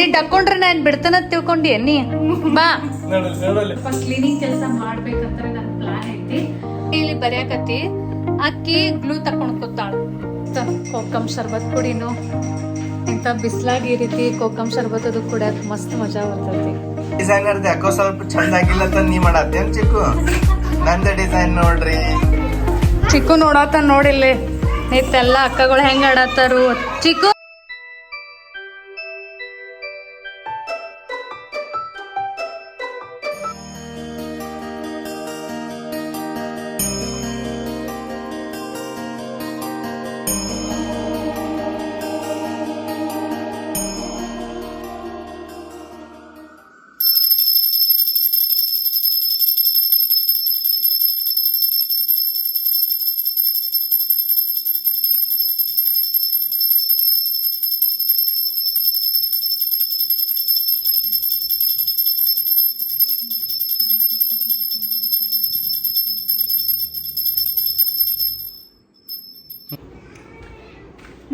ನೀ ನಾನು ನಾನ್ ಬಿಡ್ತಾನ ತಿಳ್ಕೊಂಡಿ ನೀ? ಬಾ. ಕ್ಲೀನಿಂಗ್ ಕೆಲಸ ಮಾಡ್ಬೇಕಂತ ನನ್ ಪ್ಲಾನ್ ಐತಿ. ಇಲ್ಲಿ ಬರ್ಯಾಕತಿ ಅಕ್ಕಿ ಗ್ಲೂ ತಕೊಂಡ್ ಕೂತಾಳ. ಕೋಕಮ್ ಶರ್ಬತ್ ಕುಡಿನು ಇಂತ ಬಿಸ್ಲಾಗಿ ಈ ರೀತಿ ಕೋಕಮ್ ಶರ್ಬತ್ ಅದು ಕುಡಿಯಕ್ ಮಸ್ತ್ ಮಜಾ ಬರ್ತೈತಿ. ಡಿಸೈನರ್ ಯಾಕೋ ಸ್ವಲ್ಪ ಚಂದ ಆಗಿಲ್ಲ ಅಂತ ನೀ ಮಾಡತ್ತೇನ್ ಚಿಕ್ಕು? ನಂದ ಡಿಸೈನ್ ನೋಡ್ರಿ. ಚಿಕ್ಕು ನೋಡತ್ತ ನೋಡಿಲ್ಲಿ ಇತ್ತೆಲ್ಲ ಅಕ್ಕಗಳು ಹೆಂಗ್ ಆಡತ್ತಾರು ಚಿಕ್ಕು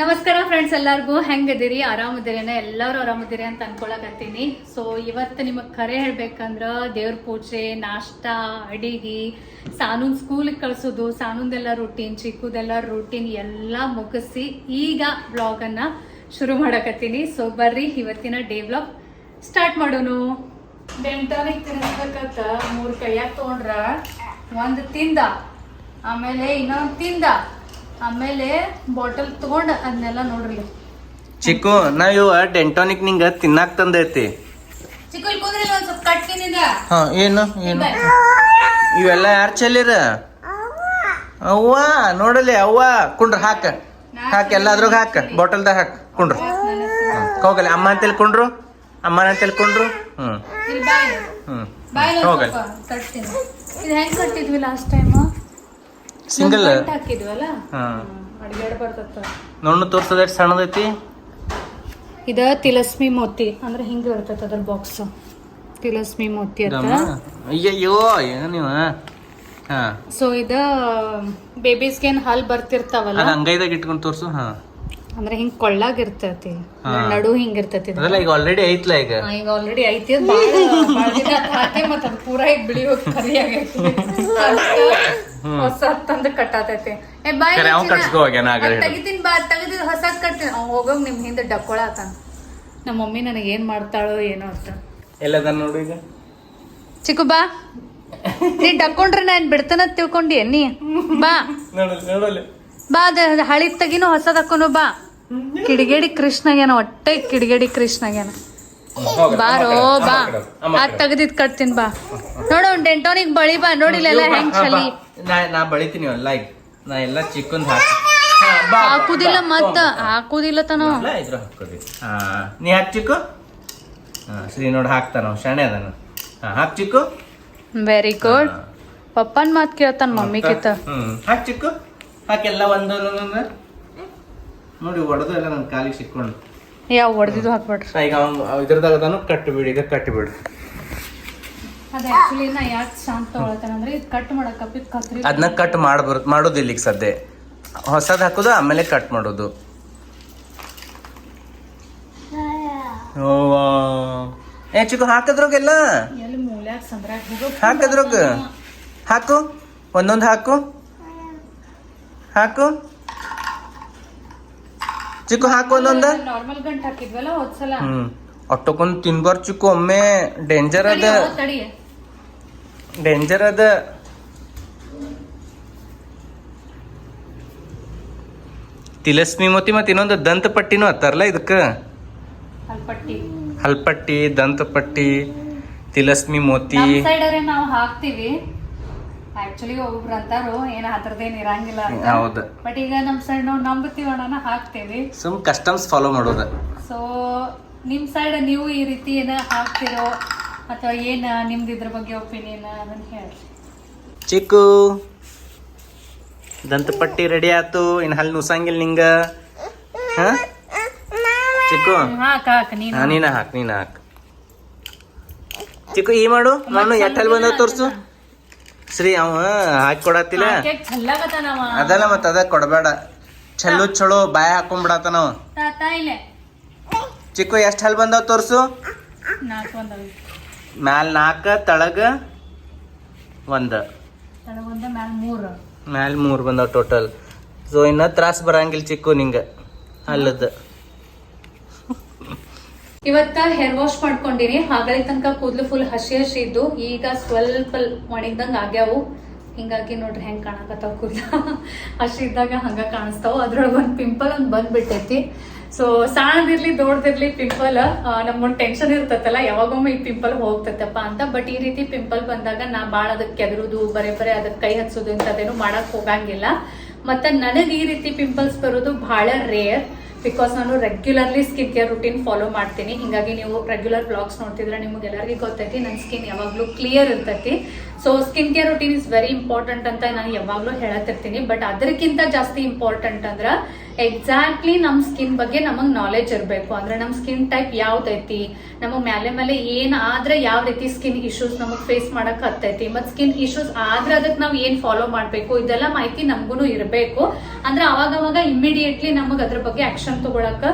ನಮಸ್ಕಾರ ಫ್ರೆಂಡ್ಸ್ ಎಲ್ಲರಿಗೂ. ಹೆಂಗದಿರಿ ಆರಾಮದಿರೇನ? ಎಲ್ಲರೂ ಆರಾಮದಿರಿ ಅಂತ ಅನ್ಕೊಳಕತ್ತೀನಿ. ಸೊ ಇವತ್ತು ನಿಮಗೆ ಕರೆ ಹೇಳ್ಬೇಕಂದ್ರೆ ದೇವ್ರ ಪೂಜೆ, ನಾಷ್ಟ, ಅಡಿಗೆ, ಸಾನೂನ್ ಸ್ಕೂಲಿಗೆ ಕಳ್ಸೋದು, ಸಾನೂನ್ದೆಲ್ಲ ರೂಟೀನ್ ಚಿಕ್ಕದೆಲ್ಲ ರೂಟೀನ್ ಎಲ್ಲ ಮುಗಿಸಿ ಈಗ ಬ್ಲಾಗನ್ನು ಶುರು ಮಾಡಕತ್ತೀನಿ. ಸೊ ಬರ್ರಿ, ಇವತ್ತಿನ ಡೇ ಬ್ಲಾಗ್ ಸ್ಟಾರ್ಟ್ ಮಾಡೋನು. ಬೆಂಟಾನಿಗೆ ತಿನ್ನಿಸ್ಬೇಕಂತ ಮೂರು ಕೈಯಾಗ ತೊಗೊಂಡ್ರ ಒಂದು ತಿಂದ, ಆಮೇಲೆ ಇನ್ನೊಂದು ತಿಂದ. ಆಮೇಲೆ ಬಾಟಲ್ ತಗೊಂಡ ಅದನ್ನೆಲ್ಲ ನೋಡ್ರಿ. ಚಿಕ್ಕು ನಾ ಇವ ಡೆಂಟಾನಿಕ್ ನಿಂಗ ತಿನ್ನಾಕ್ ತಂದೈತಿ. ಚಿಕ್ಕು ಇಲ್ಲಿ ಕೂದ್ರಿ ಒಂದ್ ಸ್ವಲ್ಪ ಕಟ್ಕಿನಿಂದ ಹಾ ಏನು ಏನು? ಇವೆಲ್ಲ ಯಾರ್ ಚೆಲ್ಲಿರ? ಅವ್ವ ನೋಡಲಿ ಅವ್ವ ಕುಂಡ್ರ ಹಾಕ. ಹಾಕ ಎಲ್ಲಾದ್ರಾಗ ಹಾಕ. ಬಾಟಲ್ದಾಗ ಹಾಕ ಕುಂಡ್ರು. ಹೋಗಲಿ ಅಮ್ಮ ಅಂತ ಕುಂಡ್ರು ಅಮ್ಮನ ಅಂತ ಕುಂಡ್ರು. ಹ್ಮ್. ಹ್ಮ್. ಹೋಗಲಿ. ಇದು ಹೆಂಗ್ ಕಟ್ಟಿದ್ವಿ ಲಾಸ್ಟ್ ಟೈಮ್ ಸಿಂಗಲ್ ಹಾಕಿದ್ವಲ್ಲ? ನೋಡು ತೋರ್ಸದ ಎಷ್ಟು ಸಣ್ಣದೈತಿ? ಇದ ತಿಲಸ್ಮಿ ಮೋತಿ ಅಂದ್ರೆ ಹಿಂಗ ಇರ್ತೈತ ಅದ್ರ ಬಾಕ್ಸ್ ತಿಲಸ್ಮಿ ಮೋತಿ ಅಂತ. ಅಯ್ಯಯ್ಯೋ ಏನು ನೀವು? ಸೊ ಇದ ಬೇಬೀಸ್ಗೆ ಏನ್ ಹಾಲ್ ಬರ್ತಿರ್ತಾವಲ್ಲ? ಹಂಗೈದಾಗ ಇಟ್ಕೊಂಡು ತೋರ್ಸು ಹಾ. ಅಂದ್ರೆ ಹಿಂಗ್ ಕೊಳ್ಳಾಗ ಇರ್ತೈತಿ. ಹಾ. ನಡು ಹಿಂಗ್ ಇರ್ತೈತಿ. ಅದಲ್ಲ ಈಗ ಆಲ್ರೆಡಿ ಐತ್ಲ ಈಗ? ಈಗ ಆಲ್ರೆಡಿ ಐತಿ. ಅದ್ ಬಾಳ ಬಾಳ ದಿನ ಆತ್ ಹಾಕಿ ಮತ್ತ್ ಅದ್ ಪೂರಾ ಈಗ ಬಿಳಿ ಹೋಗಿ ಕರಿ ಆಗೈತಿ. ಹೊಸ ತಂದು ಕಟ್ಟಾತೈತಿ. ಏ ಬಾಯ್ ಕರೆ, ಅವ್ನ್ ಕಟ್ಸ್ಕೊ ಹೋಗ್ಯಾನ ಆ ಕಡೆ. ತೆಗಿತೀನಿ ಬಾ ತೆಗೆದು ಹೊಸ ಕಟ್ತೀನಿ. ಅವ್ ಹೋಗೋಗ್ ನಿಮ್ ಹಿಂದೆ ಡಕ್ಕೊಳತಾನ ನಮ್ಮ ಮಮ್ಮಿ ನನಗೆ ಏನ್ ಮಾಡ್ತಾಳೋ ಏನೋ ಅಂತ. ಎಲ್ಲದ ನೋಡು ಈಗ. ಚಿಕ್ಕು ಬಾ. ನೀ ಡಕ್ಕೊಂಡ್ರೆ ನಾನು ಬಿಡ್ತಾನ ತಿಳ್ಕೊಂಡಿ ನೀ? ಬಾ. ನೋಡಲ್ಲ ನೋಡಲ್ಲ. ಬಾ ಅದ ಹಳಿ ತೆಗಿನೋ ಹೊಸದ್ ಹಾಕೋನು ಬಾ. ಕಿಡಿಗೇಡಿ ಕೃಷ್ಣಗೇನ ಒಟ್ಟೆ ಕಿಡಿಗೇಡಿ ಕೃಷ್ಣಗೇನ ಬಾರೋ ಬಾ. ಅದ್ ತೆಗ್ದಿದ್ ಕಟ್ತೀನಿ ಬಾ. ನೋಡು ಡೆಂಟೋನಿಗ್ ಬಳಿ ಬಾ. ನೋಡಿಲ್ಲ ಹೆಂಗ್ ಚಲಿ ನಾ ಬಳಿತೀನಿ ಲೈಕ್. ನಾ ಎಲ್ಲ ಚಿಕ್ಕನ್ ಹಾಕಿ ಹಾಕುದಿಲ್ಲ ಮತ್ತ ಹಾಕುದಿಲ್ಲ ತನೋ. ಇದ್ರ ಹಾಕೋದಿ. ನೀ ಹಾಕ್ ಚಿಕ್ಕು. ಶ್ರೀ ನೋಡಿ ಹಾಕ್ತಾನ ಶಾಣೆ ಅದನ. ಹಾಕ್ ಚಿಕ್ಕು. ವೆರಿ ಗುಡ್ ಪಪ್ಪನ್ ಮಾತ್ ಕೇಳ್ತಾನ ಮಮ್ಮಿ ಕಿತ್ತ ಹಾಕ್ ಚಿಕ್ಕು. ಹಾಕೆಲ್ಲ ಒಂದು ಒಂದೊಂದೊಂದು. ನೋಡಿ ಒಡೆದು ಎಲ್ಲ ನನ್ನ ಕಾಲಿಗೆ ಸಿಕ್ಕೊಂಡು. ಯಾವ ಒಡೆದಿದ್ದು ಹಾಕ್ಬಿಡ್ರಿ ಈಗ ಅವ್ನ್ ಇದ್ರದಾಗ ಕಟ್ ಕಟ್ಟಿ ಬಿಡಿ ಈಗ ಕಟ್ಟಿ ಬಿಡು. ಅದ ಆಕ್ಚುಲಿ ನಾ ಯಾಕೆ ಶಾಂತ ತೊಗೊಳತಾನಂದ್ರೆ ಇದು ಕಟ್ ಮಾಡಕಪ್ಪಿ ಕತ್ರಿ. ಅದನ್ನ ಕಟ್ ಮಾಡ್ಬರ್ ಮಾಡೋದಿಲ್ಲ ಈಗ ಸದ್ಯ. ಹೊಸದ್ ಹಾಕೋದು ಆಮೇಲೆ ಕಟ್ ಮಾಡೋದು. ಏ ಚಿಕ್ಕು ಹಾಕದ್ರಾಗೆಲ್ಲ ಎಲ್ಲಿ ಮೂಲ್ಯಾಗ ಸಂದ್ರಾಗ ಹೋಗೋ ಹಾಕದ್ರಾಗ ಹಾಕು ಒಂದೊಂದು ಹಾಕು. ಹಾಕು. ಚಿಕ್ಕು ಹಾಕು ಒಂದೊಂದು ನಾರ್ಮಲ್ ಗಂಟ್ ಹಾಕಿದ್ವಲ್ಲ ಹೋದ್ಸಲ. ಹ್ಮ್. ಅಟ್ಟಕೊಂಡ್ ತಿನ್ಬಾರ್ ಚಿಕ್ಕು. ಒಮ್ಮೆ ಡೇಂಜರ್ ಅದ ಡೇಂಜರ್ ಅದ ತಿಲಸ್ಮಿ ಮೋತಿ ಮತ್ತೆ ಇನ್ನೊಂದು ದಂತ ಪಟ್ಟಿನೂ ಹತ್ತಾರಲ್ಲ ಇದಕ್ಕ? ಹಲ್ಪಟ್ಟಿ. ದಂತ ಪಟ್ಟಿ ತಿಲಸ್ಮಿ ಮೋತಿ ನಾವು ಹಾಕ್ತಿವಿ. ಆಕ್ಚುಲಿ ಒಬ್ಬೊಬ್ರು ಅಂತಾರು ಏನ್ ಹತ್ರದೇನ್ ಇರಂಗಿಲ್ಲ ಹೌದು. ಬಟ್ ಈಗ ನಮ್ಮ ಸೈಡ್ ನಾವು ನಂಬುತ್ತೀವಣ್ಣ ಹಾಕ್ತೇವಿ. ಸುಮ್ ಕಸ್ಟಮ್ಸ್ ಫಾಲೋ ಮಾಡೋದು. ಸೊ ನಿಮ್ ಸೈಡ್ ನೀವು ಈ ರೀತಿ ಏನ ಹಾಕ್ತಿರೋ ಅಥವಾ ಏನ ನಿಮ್ದು ಇದ್ರ ಬಗ್ಗೆ ಒಪಿನಿಯನ್ ಅದನ್ನ ಹೇಳ್ರಿ. ಚಿಕ್ಕು ದಂತಪಟ್ಟಿ ರೆಡಿ ಆಯ್ತು ಇನ್ ಹಲ್ ನುಸಂಗಿಲ್ಲ ನಿಂಗ. ಹ? ಚಿಕ್ಕು? ಹಾಕ್ ಹಾಕ್ ನೀನು ಹಾ, ನೀನ ಹಾಕ್ ನೀನ ಹಾಕ್. ಚಿಕ್ಕು ಈ ಮಾಡು. ನಾನು ಎಟ್ಟಲ್ಲಿ ಬಂದ ತೋರ್ಸು. ಶ್ರೀ ಅವ ಹಾಕಿ ಕೊಡತ್ತಿಲ್ಲ. ಅದಲ್ಲ ಮತ್ತ ಅದ ಕೊಡಬೇಡ. ಚಲೋ ಚಲೋ ಬಾಯ ಹಾಕೊಂಡ್ಬಿಡತ್ತ ನಾವು ಚಿಕ್ಕು ಎಷ್ಟು ಹಲ್ ಬಂದಾವ ತೋರ್ಸು? ಮ್ಯಾಲ್ ನಾಲ್ಕು ತಳಗ ಒಂದು. ಒಂದ ಮ್ಯಾಲ ಮೂರು. ಮ್ಯಾಲ್ ಮೂರು ಬಂದಾವ ಟೋಟಲ್ ಸೊ ಇನ್ನ ತ್ರಾಸ ಬರಂಗಿಲ್ಲ ಚಿಕ್ಕು ನಿಂಗ. ಅಲ್ಲದ ಇವತ್ತ ಹೇರ್ ವಾಶ್ ಮಾಡ್ಕೊಂಡಿನಿ. ಹಾಗಲಿ ತನಕ ಕೂದಲು ಫುಲ್ ಹಸಿ ಹಸಿ ಇದ್ದು ಈಗ ಸ್ವಲ್ಪ ಒಣಗ್ದಂಗ ಆಗ್ಯಾವು. ಹಿಂಗಾಗಿ ನೋಡ್ರಿ ಹೆಂಗೆ ಕಾಣಕತ್ತಾವ ಕೂದಲ. ಹಸಿ ಇದ್ದಾಗ ಹಂಗ ಕಾಣಿಸ್ತಾವ. ಅದ್ರೊಳಗೆ ಒಂದು ಪಿಂಪಲ್ ಒಂದು ಬಂದ್ಬಿಟ್ಟೈತಿ. ಸೊ ಸಣ್ಣದಿರ್ಲಿ ದೊಡ್ಡದಿರ್ಲಿ ಪಿಂಪಲ್ ನಮ್ಗೊಂದ್ ಟೆನ್ಷನ್ ಇರ್ತೈತಲ್ಲ, ಯಾವಾಗೊಮ್ಮೆ ಈ ಪಿಂಪಲ್ ಹೋಗ್ತೈತಪ್ಪ ಅಂತ. ಬಟ್ ಈ ರೀತಿ ಪಿಂಪಲ್ ಬಂದಾಗ ನಾ ಭಾಳ ಅದಕ್ಕೆ ಕೆದರುದು, ಬರೇ ಬರೇ ಅದಕ್ಕೆ ಕೈ ಹಚ್ಚೋದು ಇಂಥದ್ದೇನು ಮಾಡಕ್ ಹೋಗಂಗಿಲ್ಲ. ಮತ್ತೆ ನನಗೆ ಈ ರೀತಿ ಪಿಂಪಲ್ಸ್ ಬರೋದು ಬಹಳ ರೇರ್ ಬಿಕಾಸ್ ನಾನು regularly skin care routine follow ಮಾಡ್ತೀನಿ. ಹಿಂಗಾಗಿ ನೀವು ರೆಗ್ಯುಲರ್ ಬ್ಲಾಗ್ಸ್ ನೋಡ್ತಿದ್ರೆ ನಿಮ್ಗೆ ಎಲ್ಲರಿಗೂ ಗೊತ್ತೈತಿ ನನ್ನ ಸ್ಕಿನ್ ಯಾವಾಗಲೂ ಕ್ಲಿಯರ್ ಇರ್ತೈತಿ. So skin care routine is very important ಅಂತ ನಾನು ಯಾವಾಗಲೂ ಹೇಳತ್ತಿರ್ತೀನಿ. ಬಟ್ ಅದಕ್ಕಿಂತ ಜಾಸ್ತಿ ಇಂಪಾರ್ಟೆಂಟ್ ಅಂದ್ರ ಎಕ್ಸಾಕ್ಟ್ಲಿ ನಮ್ಮ ಸ್ಕಿನ್ ಬಗ್ಗೆ ನಮಗೆ ನಾಲೆಜ್ ಇರಬೇಕು. ಅಂದ್ರೆ ನಮ್ಮ ಸ್ಕಿನ್ ಟೈಪ್ ಯಾವ್ದೈತಿ? ನಮಗೆ ಮೇಲೆ ಮೇಲೆ ಏನ್ ಆದ್ರೆ ಯಾವ ರೀತಿ ಸ್ಕಿನ್ ಇಶ್ಯೂಸ್ ನಮಗೆ ಫೇಸ್ ಮಾಡಕ್ ಹತ್ತೈತಿ? ಮತ್ ಸ್ಕಿನ್ ಇಶ್ಯೂಸ್ ಆದ್ರೆ ಅದಕ್ಕೆ ನಾವು ಏನ್ ಫಾಲೋ ಮಾಡ್ಬೇಕು? ಇದೆಲ್ಲ ಮಾಹಿತಿ ನಮ್ಗು ಇರಬೇಕು. ಅಂದ್ರೆ ಅವಾಗ ಅವಾಗ ಇಮಿಡಿಯೇಟ್ಲಿ ನಮಗ್ ಅದ್ರ ಬಗ್ಗೆ ಆಕ್ಷನ್ ತಗೊಳಕ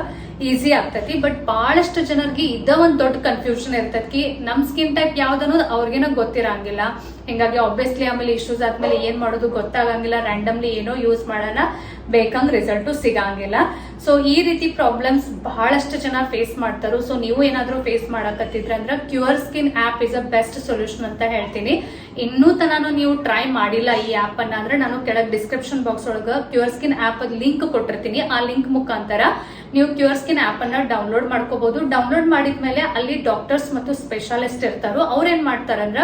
ಈಸಿ ಆಗ್ತೈತಿ. ಬಟ್ ಬಹಳಷ್ಟು ಜನರಿಗೆ ಇದ ಒಂದ್ ದೊಡ್ಡ ಕನ್ಫ್ಯೂಷನ್ ಇರ್ತೈತಿ ನಮ್ ಸ್ಕಿನ್ ಟೈಪ್ ಯಾವ್ದು ಅನ್ನೋದು ಅವ್ರಿಗೇನೋ ಗೊತ್ತಿರಂಗಿಲ್ಲ. ಹಿಂಗಾಗಿ ಆಬ್ವಿಯಸ್ಲಿ ಆಮೇಲೆ ಇಶ್ಯೂಸ್ ಆದ್ಮೇಲೆ ಏನ್ ಮಾಡೋದು ಗೊತ್ತಾಗಂಗಿಲ್ಲ. ರ್ಯಾಂಡಮ್ಲಿ ಏನೋ ಯೂಸ್ ಮಾಡೋಣ. ಬೇಕಂಗ್ ರಿಸಲ್ಟು ಸಿಗಂಗಿಲ್ಲ. ಸೊ ಈ ರೀತಿ ಪ್ರಾಬ್ಲಮ್ಸ್ ಬಹಳಷ್ಟು ಜನ ಫೇಸ್ ಮಾಡ್ತಾರೋ. ಸೊ ನೀವು ಏನಾದರೂ ಫೇಸ್ ಮಾಡಕತ್ತಿದ್ರೆ ಅಂದ್ರೆ cure skin app is a best solution ಅಂತ ಹೇಳ್ತೀನಿ. ಇನ್ನೂ ತನಾನು ನೀವು ಟ್ರೈ ಮಾಡಿಲ್ಲ ಈ ಆಪ್ ಅನ್ನ ಅಂದ್ರೆ ನಾನು ಕೆಳಗೆ ಡಿಸ್ಕ್ರಿಪ್ಷನ್ ಬಾಕ್ಸ್ ಒಳಗ ಕ್ಯೂರ್ ಸ್ಕಿನ್ ಆಪ್ ಲಿಂಕ್ ಕೊಟ್ಟಿರ್ತೀನಿ. ಆ ಲಿಂಕ್ ಮುಖಾಂತರ ನೀವು ಕ್ಯೂರ್ ಸ್ಕಿನ್ ಆಪ್ ಅನ್ನ ಡೌನ್ಲೋಡ್ ಮಾಡ್ಕೋಬಹುದು ಡೌನ್ಲೋಡ್ ಮಾಡಿದ್ಮೇಲೆ ಅಲ್ಲಿ ಡಾಕ್ಟರ್ಸ್ ಮತ್ತು ಸ್ಪೆಷಾಲಿಸ್ಟ್ ಇರ್ತಾರೋ. ಅವ್ರ ಏನ್ ಮಾಡ್ತಾರಂದ್ರ,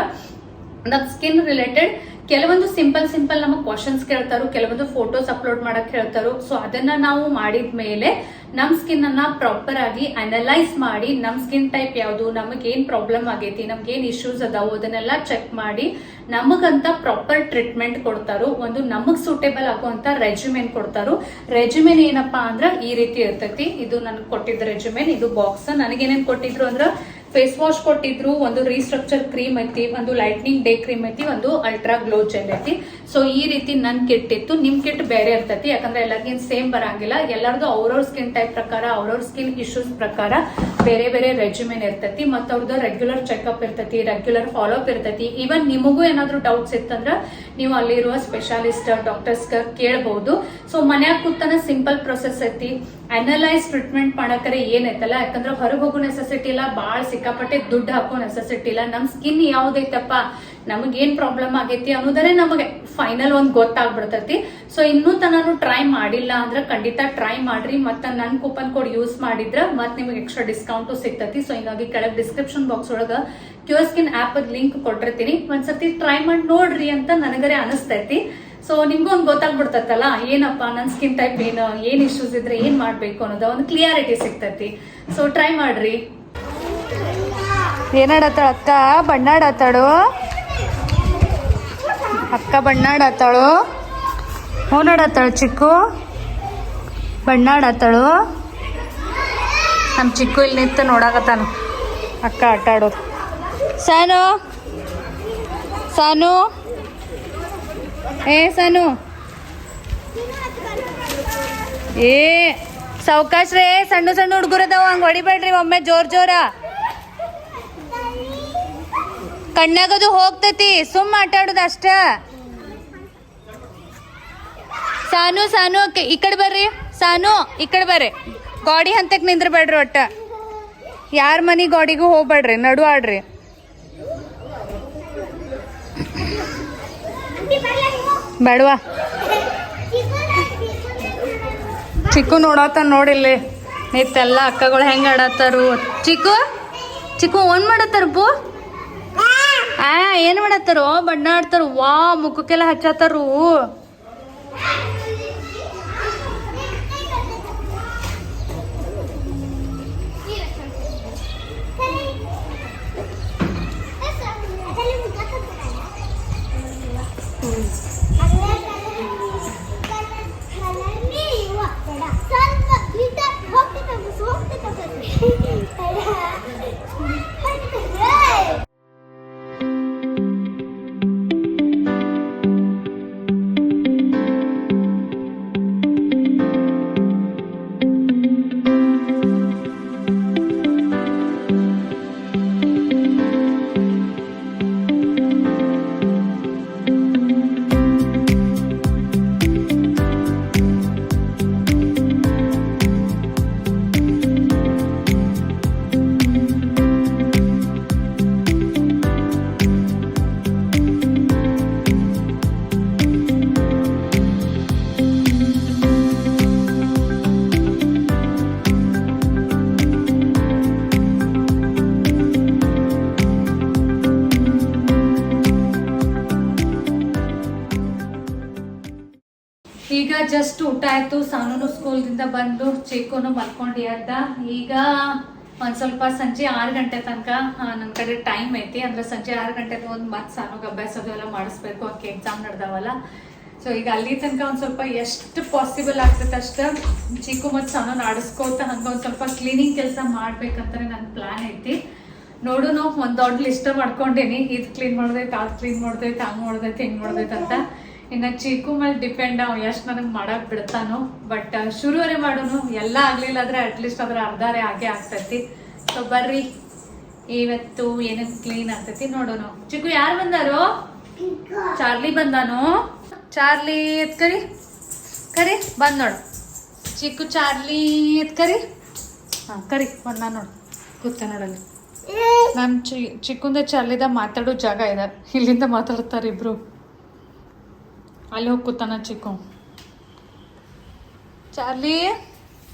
ನಮ್ ಸ್ಕಿನ್ ರಿಲೇಟೆಡ್ ಕೆಲವೊಂದು ಸಿಂಪಲ್ ಸಿಂಪಲ್ ನಮಗೆ ಕ್ವಶನ್ಸ್ ಕೇಳ್ತಾರೋ, ಕೆಲವೊಂದು ಫೋಟೋಸ್ ಅಪ್ಲೋಡ್ ಮಾಡಕ್ ಹೇಳ್ತಾರೋ. ಸೊ ಅದನ್ನ ನಾವು ಮಾಡಿದ ಮೇಲೆ ನಮ್ ಸ್ಕಿನ್ ಅನ್ನ ಪ್ರಾಪರ್ ಆಗಿ ಅನಲೈಸ್ ಮಾಡಿ, ನಮ್ ಸ್ಕಿನ್ ಟೈಪ್ ಯಾವುದು ನಮಗೆ ಏನ್ ಪ್ರಾಬ್ಲಮ್ ಆಗೈತಿ ನಮ್ಗೆ ಏನ್ ಇಶ್ಯೂಸ್ ಅದಾವು, ಅದನ್ನೆಲ್ಲ ಚೆಕ್ ಮಾಡಿ ನಮಗಂತ ಪ್ರಾಪರ್ ಟ್ರೀಟ್ಮೆಂಟ್ ಕೊಡ್ತಾರೋ. ಒಂದು ನಮಗ್ ಸೂಟೇಬಲ್ ಆಗುವಂತ ರೆಜ್ಯುಮೆನ್ ಕೊಡ್ತಾರೋ. ರೆಜ್ಯುಮೆನ್ ಏನಪ್ಪಾ ಅಂದ್ರ ಈ ರೀತಿ ಇರ್ತೈತಿ. ಇದು ನನಗೆ ಕೊಟ್ಟಿದ್ದ ರೆಜ್ಯುಮೆನ್ ಇದು ಬಾಕ್ಸ್ ನನಗೇನೇನ್ ಕೊಟ್ಟಿದ್ರು ಅಂದ್ರ ಫೇಸ್ ವಾಶ್ ಕೊಟ್ಟಿದ್ರು, ಒಂದು ರೀಸ್ಟ್ರಕ್ಚರ್ ಕ್ರೀಮ್ ಐತಿ, ಒಂದು ಲೈಟ್ನಿಂಗ್ ಡೇ ಕ್ರೀಮ್ ಐತಿ, ಒಂದು ಅಲ್ಟ್ರಾ ಗ್ಲೋ ಜೆಲ್ ಐತಿ. ಸೊ ಈ ರೀತಿ ನನ್ ಕಿಟ್ ಇತ್ತು ನಿಮ್ ಕಿಟ್ ಬೇರೆ ಇರ್ತೈತಿ. ಯಾಕಂದ್ರೆ ಎಲ್ಲರಿಗಿನ್ ಸೇಮ್ ಬರಂಗಿಲ್ಲ. ಎಲ್ಲರದು ಅವ್ರವ್ರ ಸ್ಕಿನ್ ಟೈಪ್ ಪ್ರಕಾರ, ಅವ್ರವ್ರ ಸ್ಕಿನ್ ಇಶ್ಯೂಸ್ ಪ್ರಕಾರ ಬೇರೆ ಬೇರೆ ರೆಜ್ಯುಮೆನ್ ಇರ್ತೈತಿ. ಮತ್ತ ಅವ್ರದ್ದು ರೆಗ್ಯುಲರ್ ಚೆಕ್ಅಪ್ ಇರ್ತೈತಿ ರೆಗ್ಯುಲರ್ ಫಾಲೋ ಅಪ್ ಇರ್ತೈತಿ. ಈವನ್ ನಿಮಗೂ ಏನಾದ್ರು ಡೌಟ್ಸ್ ಇತ್ತಂದ್ರ ನೀವು ಅಲ್ಲಿರುವ ಸ್ಪೆಷಾಲಿಸ್ಟ್ ಡಾಕ್ಟರ್ಸ್ ಕೇಳಬಹುದು ಸೊ ಮನ್ಯಾಗ ಕೂತನ ಸಿಂಪಲ್ ಪ್ರೊಸೆಸ್ ಐತಿ. ಅನಲೈಸ್ ಟ್ರೀಟ್ಮೆಂಟ್ ಮಾಡಕರೆ ಏನೈತಲ್ಲ ಯಾಕಂದ್ರೆ ಹೊರಗೆ ಹೋಗೋ ನೆಸೆಸಿಟಿ ಇಲ್ಲ ಬಾಳ ಸಿಕ್ಕಾಪಟ್ಟೆ ದುಡ್ಡು ಹಾಕೋ ನೆಸೆಸಿಟಿ ಇಲ್ಲ ನಮ್ ಸ್ಕಿನ್ ಯಾವ್ದೈತಪ್ಪ ನಮಗ್ ಏನ್ ಪ್ರಾಬ್ಲಮ್ ಆಗೈತಿ ಅನ್ನೋದನ್ನೇ ನಮಗೆ ಫೈನಲ್ ಒಂದ್ ಗೊತ್ತಾಗ್ಬಿಡ್ತೈತಿ. ಸೊ ಇನ್ನೂ ತನಾನು ಟ್ರೈ ಮಾಡಿಲ್ಲ ಅಂದ್ರೆ ಖಂಡಿತ ಟ್ರೈ ಮಾಡ್ರಿ. ಮತ್ತ ನನ್ ಕೂಪನ್ ಕೋಡ್ ಯೂಸ್ ಮಾಡಿದ್ರ ಮತ್ ನಿಮಗೆ ಎಕ್ಸ್ಟ್ರಾ ಡಿಸ್ಕೌಂಟು ಸಿಗ್ತೈತಿ. ಸೊ ಹಿಂಗಾಗಿ ಕೆಳಗೆ ಡಿಸ್ಕ್ರಿಪ್ಷನ್ ಬಾಕ್ಸ್ ಒಳಗ ಕ್ಯೂರ್ ಸ್ಕಿನ್ ಆಪ್ ಲಿಂಕ್ ಕೊಟ್ಟಿರ್ತೀನಿ. ಒಂದ್ಸತಿ ಟ್ರೈ ಮಾಡಿ ನೋಡ್ರಿ ಅಂತ ನನಗರೆ ಅನಿಸ್ತೈತಿ. ಸೊ ನಿಮ್ಗೂ ಒಂದ್ ಗೊತ್ತಾಗ್ಬಿಡ್ತತ್ತಲ್ಲ ಏನಪ್ಪ ನನ್ನ ಸ್ಕಿನ್ ಟೈಪ್ ಏನು, ಏನ್ ಇಶ್ಯೂಸ್ ಇದ್ರೆ ಏನ್ ಮಾಡ್ಬೇಕು ಅನ್ನೋದ, ಒಂದು ಕ್ಲಿಯಾರಿಟಿ ಸಿಗ್ತೈತಿ. ಸೊ ಟ್ರೈ ಮಾಡ್ರಿ. ಏನಾಡತ್ತಾಳ ಅಕ್ಕ? ಬಣ್ಣಾಡತ್ತಾಳು ಅಕ್ಕ ಬಣ್ಣಾಡತ್ತಾಳು ಹೂನಾಡತ್ತಾಳು ಚಿಕ್ಕು? ಬಣ್ಣಾಡತ್ತಾಳು ನಮ್ಮ ಚಿಕ್ಕು ಇಲ್ಲಿ ನಿಂತು ನೋಡಾಕತ್ತಾನು. ಅಕ್ಕ ಆಟ ಆಡೋದು ಸಾನು? ಸಾನು? ಏ ಸಾನು? ಏ, ಸಾವಕಾಶ್ರೇ, ಸಣ್ಣ ಸಣ್ಣ ಹುಡುಗರದವ ಹಂಗೆ ಹೊಡಿಬೇಡ್ರಿ ಒಮ್ಮೆ ಜೋರ್ ಜೋರ. ಕಣ್ಣಾಗದು ಹೋಗ್ತೈತಿ ಸುಮ್ಮ ಆಟ ಆಡೋದು ಅಷ್ಟ. ಸಾನು ಸಾನು ಈ ಕಡೆ ಬರ್ರಿ. ಸಾನು, ಈ ಕಡೆ ಬರ್ರಿ. ಗಾಡಿ ಹಂತಕ್ಕೆ ನಿಂದ್ರಬೇಡ್ರಿ ಒಟ್ಟ. ಯಾರ ಮನಿ ಗಾಡಿಗೂ ಹೋಗ್ಬೇಡ್ರಿ, ನಡು ಆಡ್ರಿ. ಬೇಡವಾ? ಚಿಕ್ಕು ನೋಡತ್ತ ನೋಡಿಲ್ಲಿ ನಿತ್ತೆಲ್ಲ ಅಕ್ಕಗಳು ಹೆಂಗ ಆಡತ್ತಾರು ಚಿಕ್ಕು ಚಿಕ್ಕು, ಓನ್ ಮಾಡತ್ತಾರ ಬು ಆ ಏನ್ ಮಾಡತ್ತಾರು? ಬಣ್ಣ ಆಡ್ತಾರ ವಾ ಮುಖಕ್ಕೆಲ್ಲ ಹಚ್ಚತ್ತಾರು! ಜಸ್ಟ್ ಊಟ ಆಯ್ತು. ಸಾನೂನು ಸ್ಕೂಲ್ದಿಂದ ಬಂದು ಚಿಕ್ಕೂನು ಮಲ್ಕೊಂಡು ಅದ್ದ. ಈಗ ಒಂದು ಸ್ವಲ್ಪ ಸಂಜೆ ಆರು ಗಂಟೆ ತನಕ ನನ್ನ ಕಡೆ ಟೈಮ್ ಐತಿ. ಅಂದ್ರೆ ಸಂಜೆ ಆರು ಗಂಟೆ ಒಂದು ಮತ್ತೆ ಸಾನೋಗ ಅಭ್ಯಾಸ ಎಲ್ಲ ಮಾಡಿಸ್ಬೇಕು. ಆಕೆ ಎಕ್ಸಾಮ್ ನಡ್ದಾವಲ್ಲ. ಸೊ ಈಗ ಅಲ್ಲಿ ತನಕ ಒಂದು ಸ್ವಲ್ಪ ಎಷ್ಟು ಪಾಸಿಬಲ್ ಆಗ್ತೈತೆ ಅಷ್ಟು ಚಿಕ್ಕು ಮತ್ತು ಸಾನು ಆಡಿಸ್ಕೋತ ಹಂಗೆ ಒಂದು ಸ್ವಲ್ಪ ಕ್ಲೀನಿಂಗ್ ಕೆಲಸ ಮಾಡ್ಬೇಕಂತಾನೆ ನನ್ನ ಪ್ಲಾನ್ ಐತಿ. ನೋಡು ನಾವು ಒಂದು ದೊಡ್ಡ ಲಿಸ್ಟ್ ಮಾಡ್ಕೊಂಡೇನಿ. ಇದು ಕ್ಲೀನ್ ಮಾಡ್ದೈತೆ, ಅದು ಕ್ಲೀನ್ ಮಾಡ್ದೈತೆ, ಹಂಗ್ ಮಾಡ್ದೈತೆ, ಹೆಂಗ್ ಮಾಡ್ದೈತೆ ಅಂತ. ಇನ್ನ ಚಿಕ್ಕು ಮೇಲೆ ಡಿಪೆಂಡ್ ಅವ್ ಎಷ್ಟು ನನಗೆ ಮಾಡಕ್ ಬಿಡ್ತಾನೋ ಬಟ್ ಶುರುವರೆ ಮಾಡೋನು ಎಲ್ಲ ಆಗ್ಲಿಲ್ಲ ಅಂದ್ರೆ ಅಟ್ಲೀಸ್ಟ್ ಅದ್ರ ಅರ್ಧಾರೆ ಆಗೇ ಆಗ್ತೈತಿ. ಸೊ ಬರ್ರಿ, ಇವತ್ತು ಏನೇನ್ ಕ್ಲೀನ್ ಆಗ್ತೈತಿ ನೋಡೋಣ ಚಿಕ್ಕು ಯಾರು ಬಂದಾರು? ಚಾರ್ಲಿ ಬಂದಾನು? ಚಾರ್ಲಿ, ಎತ್ಕರಿ. ಕರಿ, ಬಂದ್ ನೋಡು. ಚಿಕ್ಕು ಚಾರ್ಲಿ, ಎತ್ಕರಿ. ಹಾ, ಕರಿ, ಬಂದ ನೋಡು. ಕೂತ ನೋಡಲ್ಲಿ. ನಾನು ಚಿ ಚಿಕ್ಕುಂದ ಚಾರ್ಲಿದ ಮಾತಾಡೋ ಜಾಗ ಇದೆ. ಇಲ್ಲಿಂದ ಮಾತಾಡ್ತಾರೆ ಇಬ್ರು. ಅಲ್ಲಿ ಹೋಗಿ ಚಿಕ್ಕು. ಚಾರ್ಲಿ,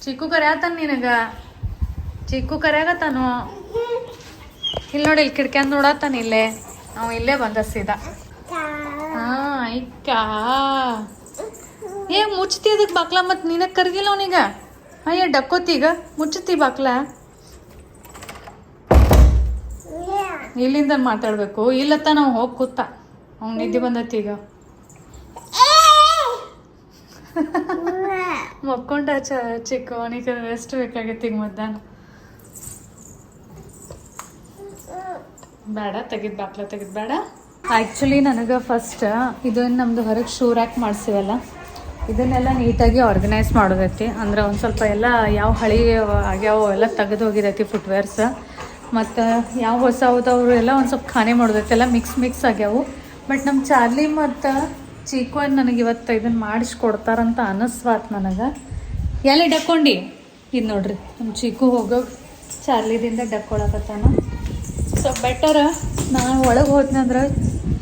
ಚಿಕ್ಕು ಕರ್ಯಾತಾನ ನಿನಗ? ಚಿಕ್ಕು ಕರ್ಯಾಗತ್ತಾನು ಇಲ್ಲಿ ನೋಡಿ ಇಲ್ಲಿ ಕಿಡ್ಕ್ಯಾಂದ ನೋಡತ್ತಾನ ಇಲ್ಲೇ. ಅವ ಇಲ್ಲೇ ಬಂದ ಸೀದಾ. ಹಾ ಐಕಾ ಏ ಮುಚ್ಚತಿ ಅದಕ್ಕೆ ಬಾಕ್ಲ ಮತ್ತು ನಿನಗೆ ಕರ್ದಿಲ್ಲ ಅವನೀಗ? ಅಯ್ಯ ಡಕ್ಕೋತೀಗ ಮುಚ್ಚತಿ ಬಾಕ್ಲ. ಇಲ್ಲಿಂದ ಮಾತಾಡ್ಬೇಕು. ಇಲ್ಲತ್ತ ನಾವು ಹೋಗಿ ಕೂತ. ಅವ್ನು ನಿದ್ದೆ ಬಂದತ್ತೀಗ ಮಕ್ಕೊಂಡ ಚಿಕ್ಕ, ಅವನಿಗೆ ರೆಸ್ಟ್ ಬೇಕಾಗೈತಿ ಈಗ ಮಧ್ಯಾಹ್ನ. ಬೇಡ, ತೆಗಿದ್ ಬಾಕ್ಲ ತೆಗಿದ್ ಬೇಡ. ಆ್ಯಕ್ಚುಲಿ ನನಗೆ ಫಸ್ಟ್ ಇದನ್ನ ನಮ್ದು ಹೊರಗೆ ಶೂ ರ್ಯಾಕ್ ಮಾಡ್ಸಿವಲ್ಲ, ಇದನ್ನೆಲ್ಲ ನೀಟಾಗಿ ಆರ್ಗನೈಸ್ ಮಾಡೋದೈತಿ. ಅಂದ್ರೆ ಒಂದು ಸ್ವಲ್ಪ ಎಲ್ಲ ಯಾವ ಹಳಿ ಆಗ್ಯಾವ ಎಲ್ಲ ತೆಗೆದು ಹೋಗಿದೈತಿ ಫುಟ್ವೇರ್ಸ್ ಮತ್ತು ಯಾವ ಹೊಸ ಹೋದವರು ಎಲ್ಲ ಒಂದು ಸ್ವಲ್ಪ ಖಾನೆ ಮಾಡೋದೈತಿ, ಎಲ್ಲ ಮಿಕ್ಸ್ ಮಿಕ್ಸ್ ಆಗ್ಯಾವು. ಬಟ್ ನಮ್ಮ ಚಾರ್ಲಿ ಮತ್ತು ಚೀಕು ನನಗೆ ಇವತ್ತು ಇದನ್ನು ಮಾಡಿಸ್ಕೊಡ್ತಾರಂತ ಅನಸ್ವಾತ್ ನನಗೆ. ಎಲ್ಲಿ ಡಕ್ಕೊಂಡಿ? ಇದು ನೋಡ್ರಿ ನಮ್ಮ ಚೀಕು ಹೋಗೋ ಚಾರ್ಲಿದಿಂದ ಡಕ್ಕೊಳಕತ್ತಾನ. ಸೊ ಬೆಟರ್ ನಾನು ಒಳಗೆ ಹೋದ್ನಂದ್ರೆ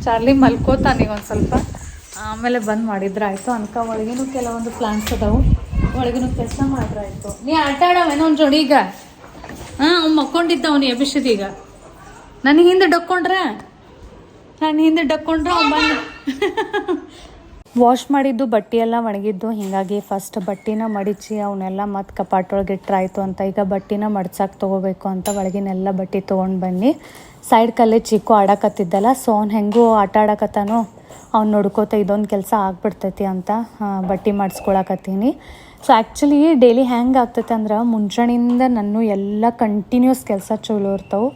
ಚಾರ್ಲಿ ಮಲ್ಕೋತಾನೀಗ ಒಂದು ಸ್ವಲ್ಪ. ಆಮೇಲೆ ಬಂದ್ ಮಾಡಿದ್ರೆ ಆಯಿತು. ಅನ್ಕ ಒಳಗಿನೂ ಕೆಲವೊಂದು ಪ್ಲಾನ್ಸ್ ಅದಾವು. ಒಳಗಿನೂ ಕೆಲಸ ಮಾಡಿದ್ರೆ ಆಯಿತು. ನೀ ಆಟ ಆಡವೇನೋ ಒಂದು ಜೋಡಿ ಈಗ? ಹಾಂ, ಅವ್ನು ಮಕ್ಕೊಂಡಿದ್ದ ಅವ್ನು ಎಬ್ಬಿಸಿದ ಈಗ. ನನಗೆ ಹಿಂದೆ ಡಕ್ಕೊಂಡ್ರೆ? ನಾನು ಹಿಂದೆ ಡಕ್ಕೊಂಡ್ರೆ ಬಂದು ವಾಶ್ ಮಾಡಿದ್ದು, ಬಟ್ಟೆ ಎಲ್ಲ ಒಣಗಿದ್ದು, ಹೀಗಾಗಿ ಫಸ್ಟ್ ಬಟ್ಟೆನ ಮಡಿಚಿ ಅವನ್ನೆಲ್ಲ ಮತ್ತು ಕಪಾಟೊಳಗೆ ಇಟ್ಟರಾಯ್ತು ಅಂತ. ಈಗ ಬಟ್ಟಿನ ಮಡ್ಸಕ್ಕೆ ತೊಗೋಬೇಕು ಅಂತ ಒಳಗಿನೆಲ್ಲ ಬಟ್ಟೆ ತೊಗೊಂಡು ಬನ್ನಿ. ಸೈಡ್ ಕಲ್ಲೇ ಚಿಕ್ಕು ಆಡಕತ್ತಿದ್ದಲ್ಲ ಸೊ ಅವ್ನು ಹೆಂಗೂ ಆಟ ಆಡಕತ್ತಾನೋ, ಅವ್ನು ನೋಡ್ಕೋತ ಇದೊಂದು ಕೆಲಸ ಆಗ್ಬಿಡ್ತೈತಿ ಅಂತ ಬಟ್ಟೆ ಮಾಡಿಸ್ಕೊಳಕತ್ತೀನಿ. ಸೊ ಆ್ಯಕ್ಚುಲಿ ಡೈಲಿ ಹೆಂಗೆ ಆಗ್ತೈತೆ ಅಂದ್ರೆ ಮುಂಜಾನೆಯಿಂದ ನಾನು ಎಲ್ಲ ಕಂಟಿನ್ಯೂಸ್ ಕೆಲಸ ಚಲೋ ಇರ್ತಾವೆ.